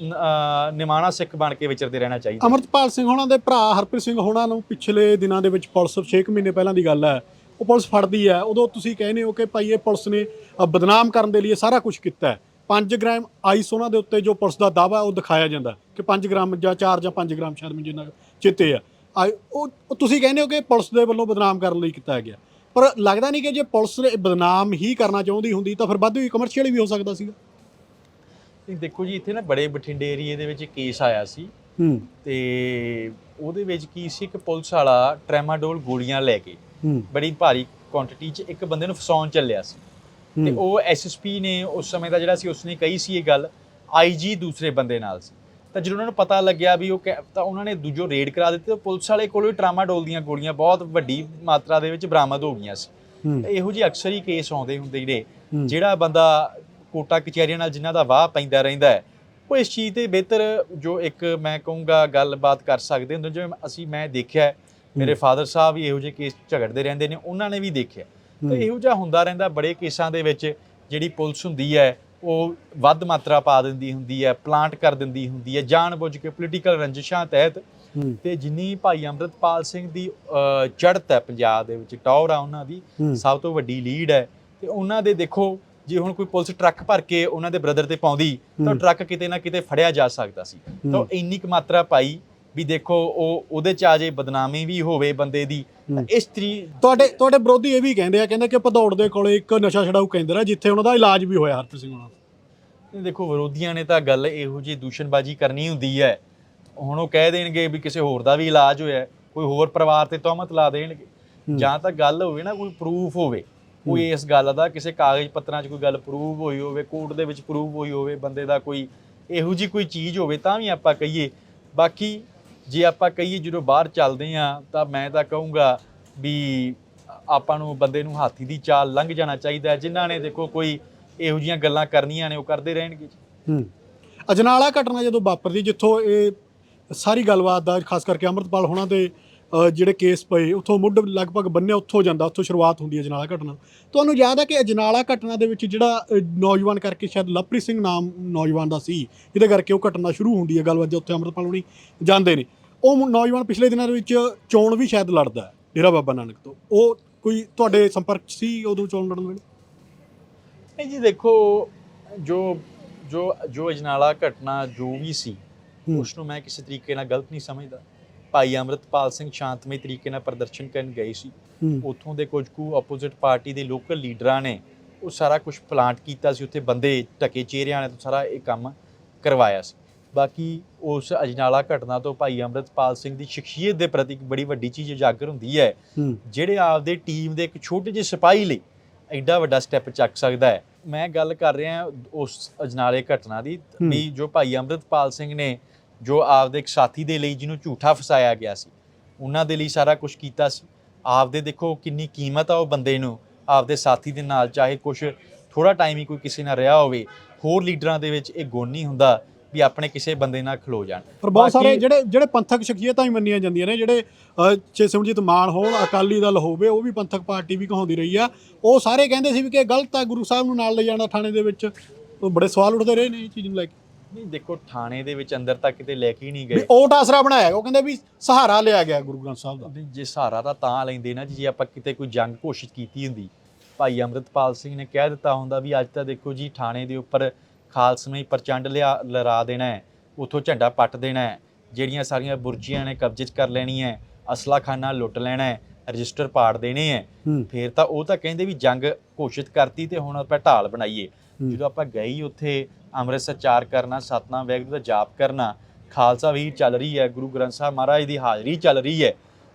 ਨਿਮਾਣਾ ਸਿੱਖ ਬਣ ਕੇ ਵਿਚਰਦੇ ਰਹਿਣਾ ਚਾਹੀਦਾ ਅਮਰਤਪਾਲ ਸਿੰਘ ਹੋਣਾ ਦੇ ਭਰਾ ਹਰਪ੍ਰੀਤ ਸਿੰਘ ਹੋਣਾ ਨੂੰ ਪਿਛਲੇ ਦਿਨਾਂ ਦੇ ਵਿੱਚ ਪੁਲਿਸ 6 ਮਹੀਨੇ ਪਹਿਲਾਂ ਦੀ ਗੱਲ ਹੈ। ਉਹ ਪੁਲਿਸ ਫੜਦੀ ਹੈ ਉਦੋਂ ਤੁਸੀਂ ਕਹਿੰਦੇ ਹੋ ਕਿ ਭਾਈ ਇਹ ਪੁਲਿਸ ਨੇ ਅ, ਬਦਨਾਮ ਕਰਨ ਦੇ ਲਈ ਸਾਰਾ ਕੁਝ ਕੀਤਾ ਹੈ। 5 ਗ੍ਰਾਮ ਆਈਸ ਉਹਨਾਂ ਦੇ ਉੱਤੇ ਜੋ ਪੁਲਿਸ ਦਾ ਦਾਵਾ ਉਹ ਦਿਖਾਇਆ ਜਾਂਦਾ ਕਿ 5 ਗ੍ਰਾਮ ਜਾਂ 4 ਜਾਂ 5 ਗ੍ਰਾਮ ਸ਼ਾਇਦ ਮੈਨੂੰ ਜਿੰਨਾ ਕੁ ਚੇਤੇ ਆ। ਆਈ- ਉਹ ਉਹ ਤੁਸੀਂ ਕਹਿੰਦੇ ਹੋ ਕਿ ਪੁਲਿਸ ਦੇ ਵੱਲੋਂ ਬਦਨਾਮ ਕਰਨ ਲਈ ਕੀਤਾ ਗਿਆ। ਪਰ ਲੱਗਦਾ ਨਹੀਂ ਕਿ ਜੇ ਪੁਲਿਸ ਨੇ ਬਦਨਾਮ ਹੀ ਕਰਨਾ ਚਾਹੁੰਦੀ ਹੁੰਦੀ ਤਾਂ ਫਿਰ ਵੱਧ ਵੀ ਕਮਰਸ਼ੀਅਲ ਵੀ ਹੋ ਸਕਦਾ ਸੀਗਾ। ਨਹੀਂ ਦੇਖੋ ਜੀ ਇੱਥੇ ਨਾ ਬੜੇ ਬਠਿੰਡੇ ਏਰੀਏ ਦੇ ਵਿੱਚ ਕੇਸ ਆਇਆ ਸੀ। ਹੂੰ। ਤੇ ਉਹਦੇ ਵਿੱਚ ਕੀ ਸੀ ਇੱਕ ਪੁਲਿਸ ਵਾਲਾ ਟ੍ਰੈਮਾਡੋਲ ਗੋਲੀਆਂ ਲੈ ਕੇ ਹੂੰ ਬੜੀ ਭਾਰੀ ਕੁਆਂਟੀਟੀ 'ਚ ਇੱਕ ਬੰਦੇ ਨੂੰ ਫਸਾਉਣ ਚੱਲਿਆ ਸੀ। ਤੇ। ਉਹ ਐਸਐਸਪੀ ਨੇ ਉਸ ਸਮੇਂ ਦਾ ਜਿਹੜਾ ਸੀ ਉਸਨੇ ਕਹੀ ਸੀ ਇਹ ਗੱਲ ਆਈਜੀ ਦੂਸਰੇ ਬੰਦੇ ਨਾਲ ਸੀ। ਤਾਂ ਜਦੋਂ ਉਹਨਾਂ ਨੂੰ ਪਤਾ ਲੱਗਿਆ ਵੀ ਉਹ ਤਾਂ ਉਹਨਾਂ ਨੇ ਦੂਜੋ ਰੇਡ ਕਰਾ ਦਿੱਤੀ ਤੇ ਪੁਲਿਸ ਵਾਲੇ ਕੋਲੋਂ ਵੀ ਟ੍ਰਾਮਾਡੋਲ ਦੀਆਂ ਗੋਲੀਆਂ ਬਹੁਤ ਵੱਡੀ ਮਾਤਰਾ ਦੇ ਵਿੱਚ ਬਰਾਮਦ ਹੋ ਗਈਆਂ ਸੀ। ਤੇ ਇਹੋ ਜਿਹੇ ਅਕਸਰ ਹੀ ਕੇਸ ਆਉਂਦੇ ਹੁੰਦੇ ਜਿਹੜੇ। ਜਿਹੜਾ ਬੰਦਾ ਕੋਟਾ ਕਚਹਿਰੀਆਂ ਨਾਲ ਜਿਨ੍ਹਾਂ ਦਾ ਵਾਹ ਪੈਂਦਾ ਰਹਿੰਦਾ ਹੈ ਉਹ ਇਸ ਚੀਜ਼ ਤੇ ਬਿਹਤਰ ਜੋ ਇੱਕ ਮੈਂ ਕਹੂੰਗਾ ਗੱਲਬਾਤ ਕਰ ਸਕਦੇ ਹੁੰਦੇ ਜਿਵੇਂ ਅਸੀਂ ਮੈਂ ਦੇਖਿਆ ਮੇਰੇ ਫਾਦਰ ਸਾਹਿਬ ਵੀ ਇਹੋ ਜਿਹੇ ਕੇਸ ਝਗੜਦੇ ਰਹਿੰਦੇ ਨੇ ਉਹਨਾਂ ਨੇ ਵੀ ਦੇਖਿਆ। ਤੇ। ਇਹੋ ਜਿਹਾ ਹੁੰਦਾ ਰਹਿੰਦਾ ਬੜੇ ਕੇਸਾਂ ਦੇ ਵਿੱਚ ਜਿਹੜੀ ਪੁਲਿਸ ਹੁੰਦੀ ਹੈ ਉਹ ਵੱਧ ਮਾਤਰਾ ਪਾ ਦਿੰਦੀ ਹੁੰਦੀ ਹੈ ਪਲਾਂਟ ਕਰ ਦਿੰਦੀ ਹੁੰਦੀ ਹੈ ਜਾਣਬੁੱਝ ਕੇ ਪੋਲੀਟੀਕਲ ਰੰਜਿਸ਼ਾਂ ਤਹਿਤ। ਤੇ ਜਿੰਨੀ ਭਾਈ ਅੰਮ੍ਰਿਤਪਾਲ ਸਿੰਘ ਦੀ ਚੜ੍ਹਤ ਹੈ ਪੰਜਾਬ ਦੇ ਵਿੱਚ ਟੌਰ ਆ ਉਹਨਾਂ ਦੀ ਸਭ ਤੋਂ ਵੱਡੀ ਲੀਡ ਹੈ। ਤੇ ਉਹਨਾਂ ਦੇ ਦੇਖੋ ਜੇ ਹੁਣ ਕੋਈ ਪੁਲਿਸ ਟਰੱਕ ਭਰ ਕੇ ਉਹਨਾਂ ਦੇ ਬ੍ਰਦਰ ਤੇ ਪਾਉਂਦੀ ਤਾਂ। ਟਰੱਕ ਕਿਤੇ ਨਾ ਕਿਤੇ ਫੜਿਆ ਜਾ ਸਕਦਾ ਸੀ। ਤਾਂ ਇੰਨੀ ਕੁ ਮਾਤਰਾ ਪਾਈ ਵੀ ਦੇਖੋ ਉਹ ਉਹਦੇ ਚ ਆ ਜੇ ਬਦਨਾਮੀ ਵੀ ਹੋਵੇ ਬੰਦੇ ਦੀ ਤਾਂ। ਇਸ ਤਰੀ ਤੁਹਾਡੇ ਤੁਹਾਡੇ ਵਿਰੋਧੀ ਇਹ ਵੀ ਕਹਿੰਦੇ ਆ ਕਹਿੰਦੇ ਕਿ ਭਦੌੜ ਦੇ ਕੋਲੇ ਇੱਕ ਨਸ਼ਾ ਛਡਾਊ ਕੇਂਦਰ ਹੈ ਜਿੱਥੇ ਉਹਨਾਂ ਦਾ ਇਲਾਜ ਵੀ ਹੋਇਆ ਹਰਪ੍ਰੀਤ ਸਿੰਘ ਹੋਣਾ ਦਾ। ਦੇਖੋ ਵਿਰੋਧੀਆਂ ਨੇ ਤਾਂ ਗੱਲ ਇਹੋ ਜਿਹੀ ਦੂਸ਼ਣਬਾਜ਼ੀ ਕਰਨੀ ਹੁੰਦੀ ਹੈ ਹੁਣ ਉਹ ਕਹਿ ਦੇਣਗੇ ਵੀ ਕਿਸੇ ਹੋਰ ਦਾ ਵੀ ਇਲਾਜ ਹੋਇਆ ਕੋਈ ਹੋਰ ਪਰਿਵਾਰ ਤੇ ਤਹਮਤ ਲਾ ਦੇਣਗੇ। ਜਾਂ ਤਾਂ ਗੱਲ ਹੋਵੇ ਨਾ ਕੋਈ ਪ੍ਰੂਫ ਹੋਵੇ ਕੋਈ ਇਸ ਗੱਲ ਦਾ ਕਿਸੇ ਕਾਗਜ਼ ਪੱਤਰਾਂ 'ਚ ਕੋਈ ਗੱਲ ਪ੍ਰੂਫ ਹੋਈ ਹੋਵੇ ਕੋਰਟ ਦੇ ਵਿੱਚ ਪ੍ਰੂਫ ਹੋਈ ਹੋਵੇ ਬੰਦੇ ਦਾ ਕੋਈ ਇਹੋ ਜੀ ਕੋਈ ਚੀਜ਼ ਹੋਵੇ ਤਾਂ ਵੀ ਆਪਾਂ ਕਹੀਏ ਬਾਕੀ ਜੇ ਆਪਾਂ ਕਹੀਏ ਜਦੋਂ ਬਾਹਰ ਚੱਲਦੇ ਆ ਤਾਂ ਮੈਂ ਤਾਂ ਕਹੂੰਗਾ ਵੀ ਆਪਾਂ ਨੂੰ ਬੰਦੇ ਨੂੰ ਹਾਥੀ ਦੀ ਚਾਲ ਲੰਘ ਜਾਣਾ ਚਾਹੀਦਾ ਹੈ। ਜਿਨ੍ਹਾਂ ਨੇ ਦੇਖੋ ਕੋਈ ਇਹੋ ਜੀਆਂ ਗੱਲਾਂ ਕਰਨੀਆਂ ਨੇ, ਉਹ ਕਰਦੇ ਰਹਿਣਗੇ ਹੂੰ। ਅਜਨਾਲਾ ਘਟਨਾ ਜਦੋਂ ਵਾਪਰਦੀ, ਜਿੱਥੋਂ ਇਹ ਸਾਰੀ ਗੱਲਬਾਤ ਦਾ, ਖਾਸ ਕਰਕੇ ਅੰਮ੍ਰਿਤਪਾਲ ਹੋਣਾ ਦੇ ਜਿਹੜੇ ਕੇਸ ਪਏ, ਉੱਥੋਂ ਮੁੱਢ ਲਗਭਗ ਬੰਨਿਆ, ਉੱਥੋਂ ਜਾਂਦਾ, ਉੱਥੋਂ ਸ਼ੁਰੂਆਤ ਹੁੰਦੀ ਹੈ ਅਜਨਾਲਾ ਘਟਨਾ। ਤੁਹਾਨੂੰ ਯਾਦ ਹੈ ਕਿ ਅਜਨਾਲਾ ਘਟਨਾ ਦੇ ਵਿੱਚ ਜਿਹੜਾ ਨੌਜਵਾਨ ਕਰਕੇ ਸ਼ਾਇਦ ਲਵਪ੍ਰੀਤ ਸਿੰਘ ਨਾਮ ਨੌਜਵਾਨ ਦਾ ਸੀ, ਜਿਹਦੇ ਕਰਕੇ ਉਹ ਘਟਨਾ ਸ਼ੁਰੂ ਹੁੰਦੀ ਹੈ, ਗੱਲਬਾਤ ਉੱਥੇ ਅੰਮ੍ਰਿਤਪਾਲ ਹੋਣੀ ਜਾਂਦੇ ਨੇ। ਉਹ ਨੌਜਵਾਨ ਪਿਛਲੇ ਦਿਨਾਂ ਦੇ ਵਿੱਚ ਚੋਣ ਵੀ ਸ਼ਾਇਦ ਲੜਦਾ ਹੈ ਡੇਰਾ ਬਾਬਾ ਨਾਨਕ ਤੋਂ। ਉਹ ਕੋਈ ਤੁਹਾਡੇ ਸੰਪਰਕ 'ਚ ਸੀ ਉਦੋਂ ਚੋਣ ਲੜਨ ਵੇਲੇ? ਨਹੀਂ ਜੀ ਦੇਖੋ ਜੋ ਜੋ ਜੋ ਅਜਨਾਲਾ ਘਟਨਾ ਜੋ ਵੀ ਸੀ। ਉਸ ਨੂੰ ਮੈਂ ਕਿਸੇ ਤਰੀਕੇ ਨਾਲ ਗਲਤ ਨਹੀਂ ਸਮਝਦਾ। ਭਾਈ ਅੰਮ੍ਰਿਤਪਾਲ ਸਿੰਘ ਸ਼ਾਂਤਮਈ ਤਰੀਕੇ ਨਾਲ ਪ੍ਰਦਰਸ਼ਨ ਕਰਨ ਗਏ ਸੀ। ਉੱਥੋਂ ਦੇ ਕੁਝ ਕੁ ਆਪੋਜ਼ਿਟ ਪਾਰਟੀ ਦੇ ਲੋਕਲ ਲੀਡਰਾਂ ਨੇ ਉਹ ਸਾਰਾ ਕੁਝ ਪਲਾਂਟ ਕੀਤਾ ਸੀ। ਉੱਥੇ ਬੰਦੇ ਢਕੇ ਚਿਹਰਿਆਂ ਨੇ ਤੋਂ ਸਾਰਾ ਇਹ ਕੰਮ ਕਰਵਾਇਆ ਸੀ। ਬਾਕੀ ਉਸ ਅਜਨਾਲਾ ਘਟਨਾ ਤੋਂ ਭਾਈ ਅੰਮ੍ਰਿਤਪਾਲ ਸਿੰਘ ਦੀ ਸ਼ਖਸੀਅਤ ਦੇ ਪ੍ਰਤੀ ਇੱਕ ਬੜੀ ਵੱਡੀ ਚੀਜ਼ ਉਜਾਗਰ ਹੁੰਦੀ ਹੈ। ਜਿਹੜੇ ਆਪਦੇ ਟੀਮ ਦੇ ਇੱਕ ਛੋਟੇ ਜਿਹੇ ਸਿਪਾਹੀ ਲਈ ਐਡਾ ਵੱਡਾ ਸਟੈਪ ਚੱਕ ਸਕਦਾ ਹੈ। ਮੈਂ ਗੱਲ ਕਰ ਰਿਹਾ ਉਸ ਅਜਨਾਲੇ ਘਟਨਾ ਦੀ। ਵੀ ਜੋ ਭਾਈ ਅੰਮ੍ਰਿਤਪਾਲ ਸਿੰਘ ਨੇ ਜੋ ਆਪਦੇ ਇੱਕ ਸਾਥੀ ਦੇ ਲਈ ਜਿਹਨੂੰ ਝੂਠਾ ਫਸਾਇਆ ਗਿਆ ਸੀ ਉਹਨਾਂ ਦੇ ਲਈ ਸਾਰਾ ਕੁਝ ਕੀਤਾ ਸੀ। ਆਪਦੇ ਦੇਖੋ ਕਿੰਨੀ ਕੀਮਤ ਆ ਉਹ ਬੰਦੇ ਨੂੰ ਆਪਦੇ ਸਾਥੀ ਦੇ ਨਾਲ ਚਾਹੇ ਕੁਝ ਥੋੜਾ ਟਾਈਮ ਹੀ ਕੋਈ ਕਿਸੇ ਨਾਲ ਰਿਹਾ ਹੋਵੇ ਹੋਰ ਲੀਡਰਾਂ ਦੇ ਵਿੱਚ ਇਹ ਗੁਣ ਨਹੀਂ ਹੁੰਦਾ। ਵੀ ਆਪਣੇ ਕਿਸੇ ਬੰਦੇ ਨਾਲ ਖਲੋ ਜਾਣ। ਪਰ ਬਹੁਤ ਸਾਰੇ ਜਿਹੜੇ ਜਿਹੜੇ ਪੰਥਕ ਸ਼ਖਸੀਅਤਾਂ ਹੀ ਮੰਨੀਆਂ ਜਾਂਦੀਆਂ ਨੇ ਜਿਹੜੇ ਅਹ, ਚੇ ਸਿਮਰਜੀਤ ਮਾਨ ਹੋਣ ਅਕਾਲੀ ਦਲ ਹੋਵੇ ਉਹ ਵੀ ਪੰਥਕ ਪਾਰਟੀ ਵੀ ਕਹਾਉਂਦੀ ਰਹੀ ਆ। ਉਹ ਸਾਰੇ ਕਹਿੰਦੇ ਸੀ ਵੀ ਕਿ ਇਹ ਗਲਤ ਆ ਗੁਰੂ ਸਾਹਿਬ ਨੂੰ ਨਾਲ ਲੈ ਜਾਣਾ ਥਾਣੇ ਦੇ ਵਿੱਚ। ਉਹ ਬੜੇ ਸਵਾਲ ਉੱਠਦੇ ਰਹੇ ਨੇ ਇਹ ਚੀਜ਼ ਨੂੰ ਲੈ ਕੇ। ਨਹੀਂ ਦੇਖੋ ਥਾਣੇ ਦੇ ਵਿੱਚ ਅੰਦਰ ਤੱਕ ਕਿਤੇ ਲੈ ਕੇ ਹੀ ਨਹੀਂ ਗਏ। ਓਟ ਆਸਰਾ ਬਣਾਇਆ ਉਹ ਕਹਿੰਦੇ ਵੀ ਸਹਾਰਾ ਲਿਆ ਗਿਆ ਗੁਰੂ ਗ੍ਰੰਥ ਸਾਹਿਬ ਦਾ। ਨਹੀਂ, ਜੇ ਸਹਾਰਾ ਤਾਂ ਤਾਂ ਲੈਂਦੇ ਨਾ ਜੀ, ਜੇ ਆਪਾਂ ਕਿਤੇ ਕੋਈ ਜੰਗ ਘੋਸ਼ਿਤ ਕੀਤੀ ਹੁੰਦੀ। ਭਾਈ ਅੰਮ੍ਰਿਤਪਾਲ ਸਿੰਘ ਨੇ ਕਹਿ ਦਿੱਤਾ ਹੁੰਦਾ ਵੀ ਅੱਜ ਤਾਂ ਦੇਖੋ ਜੀ ਥਾਣੇ ਦੇ ਉੱਪਰ ਖਾਲਸਮਈ ਪ੍ਰਚੰਡ ਲਿਆ ਲਹਿਰਾ ਦੇਣਾ ਹੈ ਉਥੋਂ ਝੰਡਾ ਪੱਟ ਦੇਣਾ ਹੈ ਜਿਹੜੀਆਂ ਸਾਰੀਆਂ ਬੁਰਜੀਆਂ ਨੇ ਕਬਜ਼ੇ 'ਚ ਕਰ ਲੈਣੀਆਂ ਹੈ ਅਸਲਾ ਖਾਨਾ ਲੁੱਟ ਲੈਣਾ ਹੈ ਰਜਿਸਟਰ ਪਾੜ ਦੇਣੇ ਹੈ ਫੇਰ ਤਾਂ ਉਹ ਤਾਂ ਕਹਿੰਦੇ ਵੀ ਜੰਗ ਘੋਸ਼ਿਤ ਕਰਤੀ ਤੇ ਹੁਣ ਆਪਾਂ ਢਾਲ ਬਣਾਈਏ। ਜਦੋਂ ਆਪਾਂ ਗਏ ਹੀ ਉੱਥੇ ਅੰਮ੍ਰਿਤਸਰ ਚਾਰ ਕਰਨਾ ਸਤਨਾਮ ਵੈਗਰੂ ਦਾ ਜਾਪ ਕਰਨਾ ਖਾਲਸਾ ਵੀਰ ਚੱਲ ਰਹੀ ਹੈ ਗੁਰੂ ਗ੍ਰੰਥ ਸਾਹਿਬ ਮਹਾਰਾਜ ਦੀ ਹਾਜ਼ਰੀ ਚੱਲ ਰਹੀ ਹੈ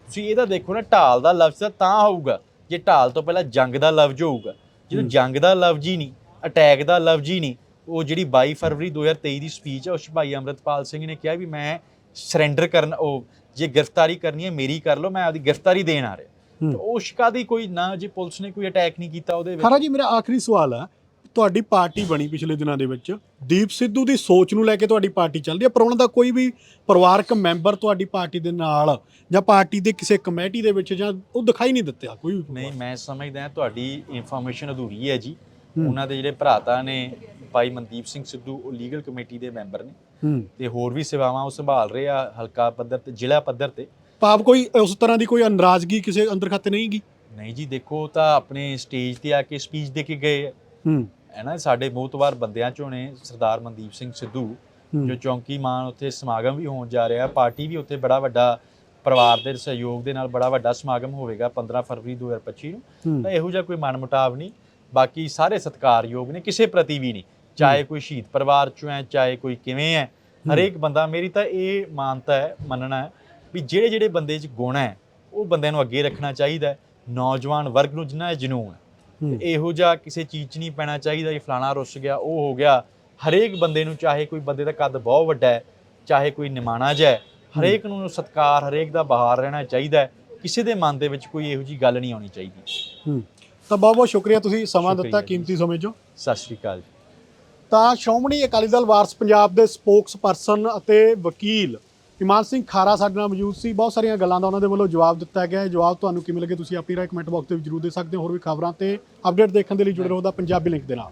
ਤੁਸੀਂ ਇਹਦਾ ਦੇਖੋ ਨਾ ਢਾਲ ਦਾ ਲਫ਼ਜ਼ ਤਾਂ ਹੋਊਗਾ ਜੇ ਢਾਲ ਤੋਂ ਪਹਿਲਾਂ ਜੰਗ ਦਾ ਲਫ਼ਜ਼ ਹੋਊਗਾ ਜਦੋਂ। ਜੰਗ ਦਾ ਲਫ਼ਜ਼ ਹੀ ਨਹੀਂ ਅਟੈਕ ਦਾ ਲਫ਼ਜ਼ ਹੀ ਨਹੀਂ ਉਹ ਜਿਹੜੀ 22 ਫਰਵਰੀ 2023 ਦੀ ਸਪੀਚ ਹੈ ਉਸ ਭਾਈ ਅੰਮ੍ਰਿਤਪਾਲ ਸਿੰਘ ਨੇ ਕਿਹਾ ਵੀ ਮੈਂ ਸਰੈਂਡਰ ਕਰਨ ਉਹ ਜੇ ਗ੍ਰਿਫਤਾਰੀ ਕਰਨੀ ਹੈ ਮੇਰੀ ਕਰ ਲਓ ਮੈਂ ਆਪਦੀ ਗ੍ਰਿਫਤਾਰੀ ਦੇਣ ਆ ਰਿਹਾ। ਤੇ ਉਹ ਸ਼ਿਕਾਦੀ ਕੋਈ ਨਾ ਜੇ ਪੁਲਿਸ ਨੇ ਕੋਈ ਅਟੈਕ ਨਹੀਂ ਕੀਤਾ ਉਹਦੇ ਵਿੱਚ। ਖਰਾ ਜੀ ਮੇਰਾ ਆਖਰੀ ਸਵਾਲ ਹੈ ਤੁਹਾਡੀ ਪਾਰਟੀ ਬਣੀ ਪਿਛਲੇ ਦਿਨਾਂ ਦੇ ਵਿੱਚ। ਦੀਪ ਸਿੱਧੂ ਦੀ ਸੋਚ ਨੂੰ ਲੈ ਕੇ ਤੁਹਾਡੀ ਪਾਰਟੀ ਚੱਲਦੀ ਹੈ ਪਰ ਉਹਨਾਂ ਦਾ ਕੋਈ ਵੀ ਪਰਿਵਾਰਕ ਮੈਂਬਰ ਤੁਹਾਡੀ ਪਾਰਟੀ ਦੇ ਨਾਲ ਜਾਂ ਪਾਰਟੀ ਦੇ ਕਿਸੇ ਕਮੇਟੀ ਦੇ ਵਿੱਚ ਜਾਂ ਉਹ ਦਿਖਾਈ ਨਹੀਂ ਦਿੱਤਾ ਕੋਈ ਨਹੀਂ ਮੈਂ ਸਮਝਦਾ ਤੁਹਾਡੀ ਇਨਫੋਰਮੇਸ਼ਨ ਅਧੂਰੀ ਹੈ ਜੀ। ਉਹਨਾਂ ਦੇ ਜਿਹੜੇ ਭਰਾਤਾ ਨੇ ਭਾਈ ਮਨਦੀਪ ਸਿੰਘ ਸਿੱਧੂ ਉਹ ਲੀਗਲ ਕਮੇਟੀ ਦੇ ਮੈਂਬਰ ਨੇ। ਤੇ ਹੋਰ ਵੀ ਸੇਵਾਵਾਂ ਉਹ ਸੰਭਾਲ ਰਹੇ ਆ ਹਲਕਾ ਪੱਧਰ ਤੇ ਜ਼ਿਲ੍ਹਾ ਪੱਧਰ ਤੇ। ਪਾਪ ਕੋਈ ਉਸ ਤਰ੍ਹਾਂ ਦੀ ਕੋਈ ਨਾਰਾਜ਼ਗੀ ਕਿਸੇ ਅੰਦਰ ਖਾਤੇ ਨਹੀਂ ਗਈ ਨਹੀਂ ਜੀ ਦੇਖੋ ਤਾਂ ਆਪਣੇ ਸਟੇਜ ਤੇ ਆ ਕੇ ਸਪੀਚ ਦੇ ਕੇ ਗਏ। ਹੂੰ। ਹੈ ਨਾ ਸਾਡੇ ਮੋਤਵਾਰ ਬੰਦਿਆਂ ਚੋਂ ਨੇ ਸਰਦਾਰ ਮਨਦੀਪ ਸਿੰਘ ਸਿੱਧੂ। ਜੋ ਚੌਂਕੀ ਮਾਨ ਉੱਥੇ ਸਮਾਗਮ ਵੀ ਹੋਣ ਜਾ ਰਿਹਾ ਪਾਰਟੀ ਵੀ ਉੱਥੇ ਬੜਾ ਵੱਡਾ ਪਰਿਵਾਰ ਦੇ ਸਹਿਯੋਗ ਦੇ ਨਾਲ ਬੜਾ ਵੱਡਾ ਸਮਾਗਮ ਹੋਵੇਗਾ 15 ਫਰਵਰੀ 2025 ਨੂੰ। ਤਾਂ ਇਹੋ ਜਿਹਾ ਕੋਈ ਮਨਮੁਟਾਵ ਨਹੀਂ। ਬਾਕੀ ਸਾਰੇ ਸਤਿਕਾਰਯੋਗ ਨੇ ਕਿਸੇ ਪ੍ਰਤੀ ਵੀ ਨਹੀਂ। ਚਾਹੇ ਕੋਈ ਸ਼ਹੀਦ ਪਰਿਵਾਰ ਚੋਂ ਹੈ ਚਾਹੇ ਕੋਈ ਕਿਵੇਂ ਹੈ ਹਰੇਕ ਬੰਦਾ ਮੇਰੀ ਤਾਂ ਇਹ ਮਾਨਤਾ ਹੈ ਮੰਨਣਾ ਹੈ ਵੀ ਜਿਹੜੇ ਜਿਹੜੇ ਬੰਦੇ 'ਚ ਗੁਣ ਹੈ ਉਹ ਬੰਦਿਆਂ ਨੂੰ ਅੱਗੇ ਰੱਖਣਾ ਚਾਹੀਦਾ ਹੈ। ਨੌਜਵਾਨ ਵਰਗ ਨੂੰ ਜਿੰਨਾ ਇਹ ਜਨੂਨ ਹੈ ਇਹੋ ਜਿਹਾ ਕਿਸੇ ਚੀਜ਼ 'ਚ ਨਹੀਂ ਪੈਣਾ ਚਾਹੀਦਾ ਕਿ ਫਲਾਣਾ ਰੁੱਸ ਗਿਆ ਉਹ ਹੋ ਗਿਆ। ਹਰੇਕ ਬੰਦੇ ਨੂੰ ਚਾਹੇ ਕੋਈ ਬੰਦੇ ਦਾ ਕੱਦ ਬਹੁਤ ਵੱਡਾ ਹੈ ਚਾਹੇ ਕੋਈ ਨਿਮਾਣਾ ਜਿਹਾ ਹੈ ਹਰੇਕ ਨੂੰ ਸਤਿਕਾਰ ਹਰੇਕ ਦਾ ਬਹਾਰ ਰਹਿਣਾ ਚਾਹੀਦਾ ਹੈ। ਕਿਸੇ ਦੇ ਮਨ ਦੇ ਵਿੱਚ ਕੋਈ ਇਹੋ ਜੀ ਗੱਲ ਨਹੀਂ ਆਉਣੀ ਚਾਹੀਦੀ। ਹੂੰ। ਤਾਂ ਬਹੁਤ ਬਹੁਤ ਸ਼ੁਕਰੀਆ ਤੁਸੀਂ ਸਮਾਂ ਦਿੱਤਾ ਜੀ। ਕੀਮਤੀ ਸਮੇਂ ਚੋਂ। ਸਤਿ ਸ਼੍ਰੀ ਅਕਾਲ ਜੀ। ਤਾਂ ਸ਼੍ਰੋਮਣੀ ਅਕਾਲੀ ਦਲ ਵਾਰਸ ਪੰਜਾਬ ਦੇ ਸਪੋਕਸ ਪਰਸਨ ਅਤੇ ਵਕੀਲ ਇਮਾਨ ਸਿੰਘ ਖਾਰਾ ਸਾਡੇ ਨਾਲ ਮੌਜੂਦ ਸੀ। ਬਹੁਤ ਸਾਰੀਆਂ ਗੱਲਾਂ ਦਾ ਉਹਨਾਂ ਦੇ ਵੱਲੋਂ ਜਵਾਬ ਦਿੱਤਾ ਗਿਆ ਹੈ। ਜਵਾਬ ਤੁਹਾਨੂੰ ਕਿਵੇਂ ਲੱਗੇ ਤੁਸੀਂ ਆਪਣੀ ਰਾਏ ਕਮੈਂਟ ਬਾਕਸ ਦੇ ਵਿੱਚ ਜ਼ਰੂਰ ਦੇ ਸਕਦੇ ਹੋ। ਹੋਰ ਵੀ ਖਬਰਾਂ ਤੇ ਅਪਡੇਟ ਦੇਖਣ ਦੇ ਲਈ ਜੁੜੇ ਰਹੋ ਦਾ ਪੰਜਾਬੀ ਲਿੰਕ ਦੇ ਨਾਲ।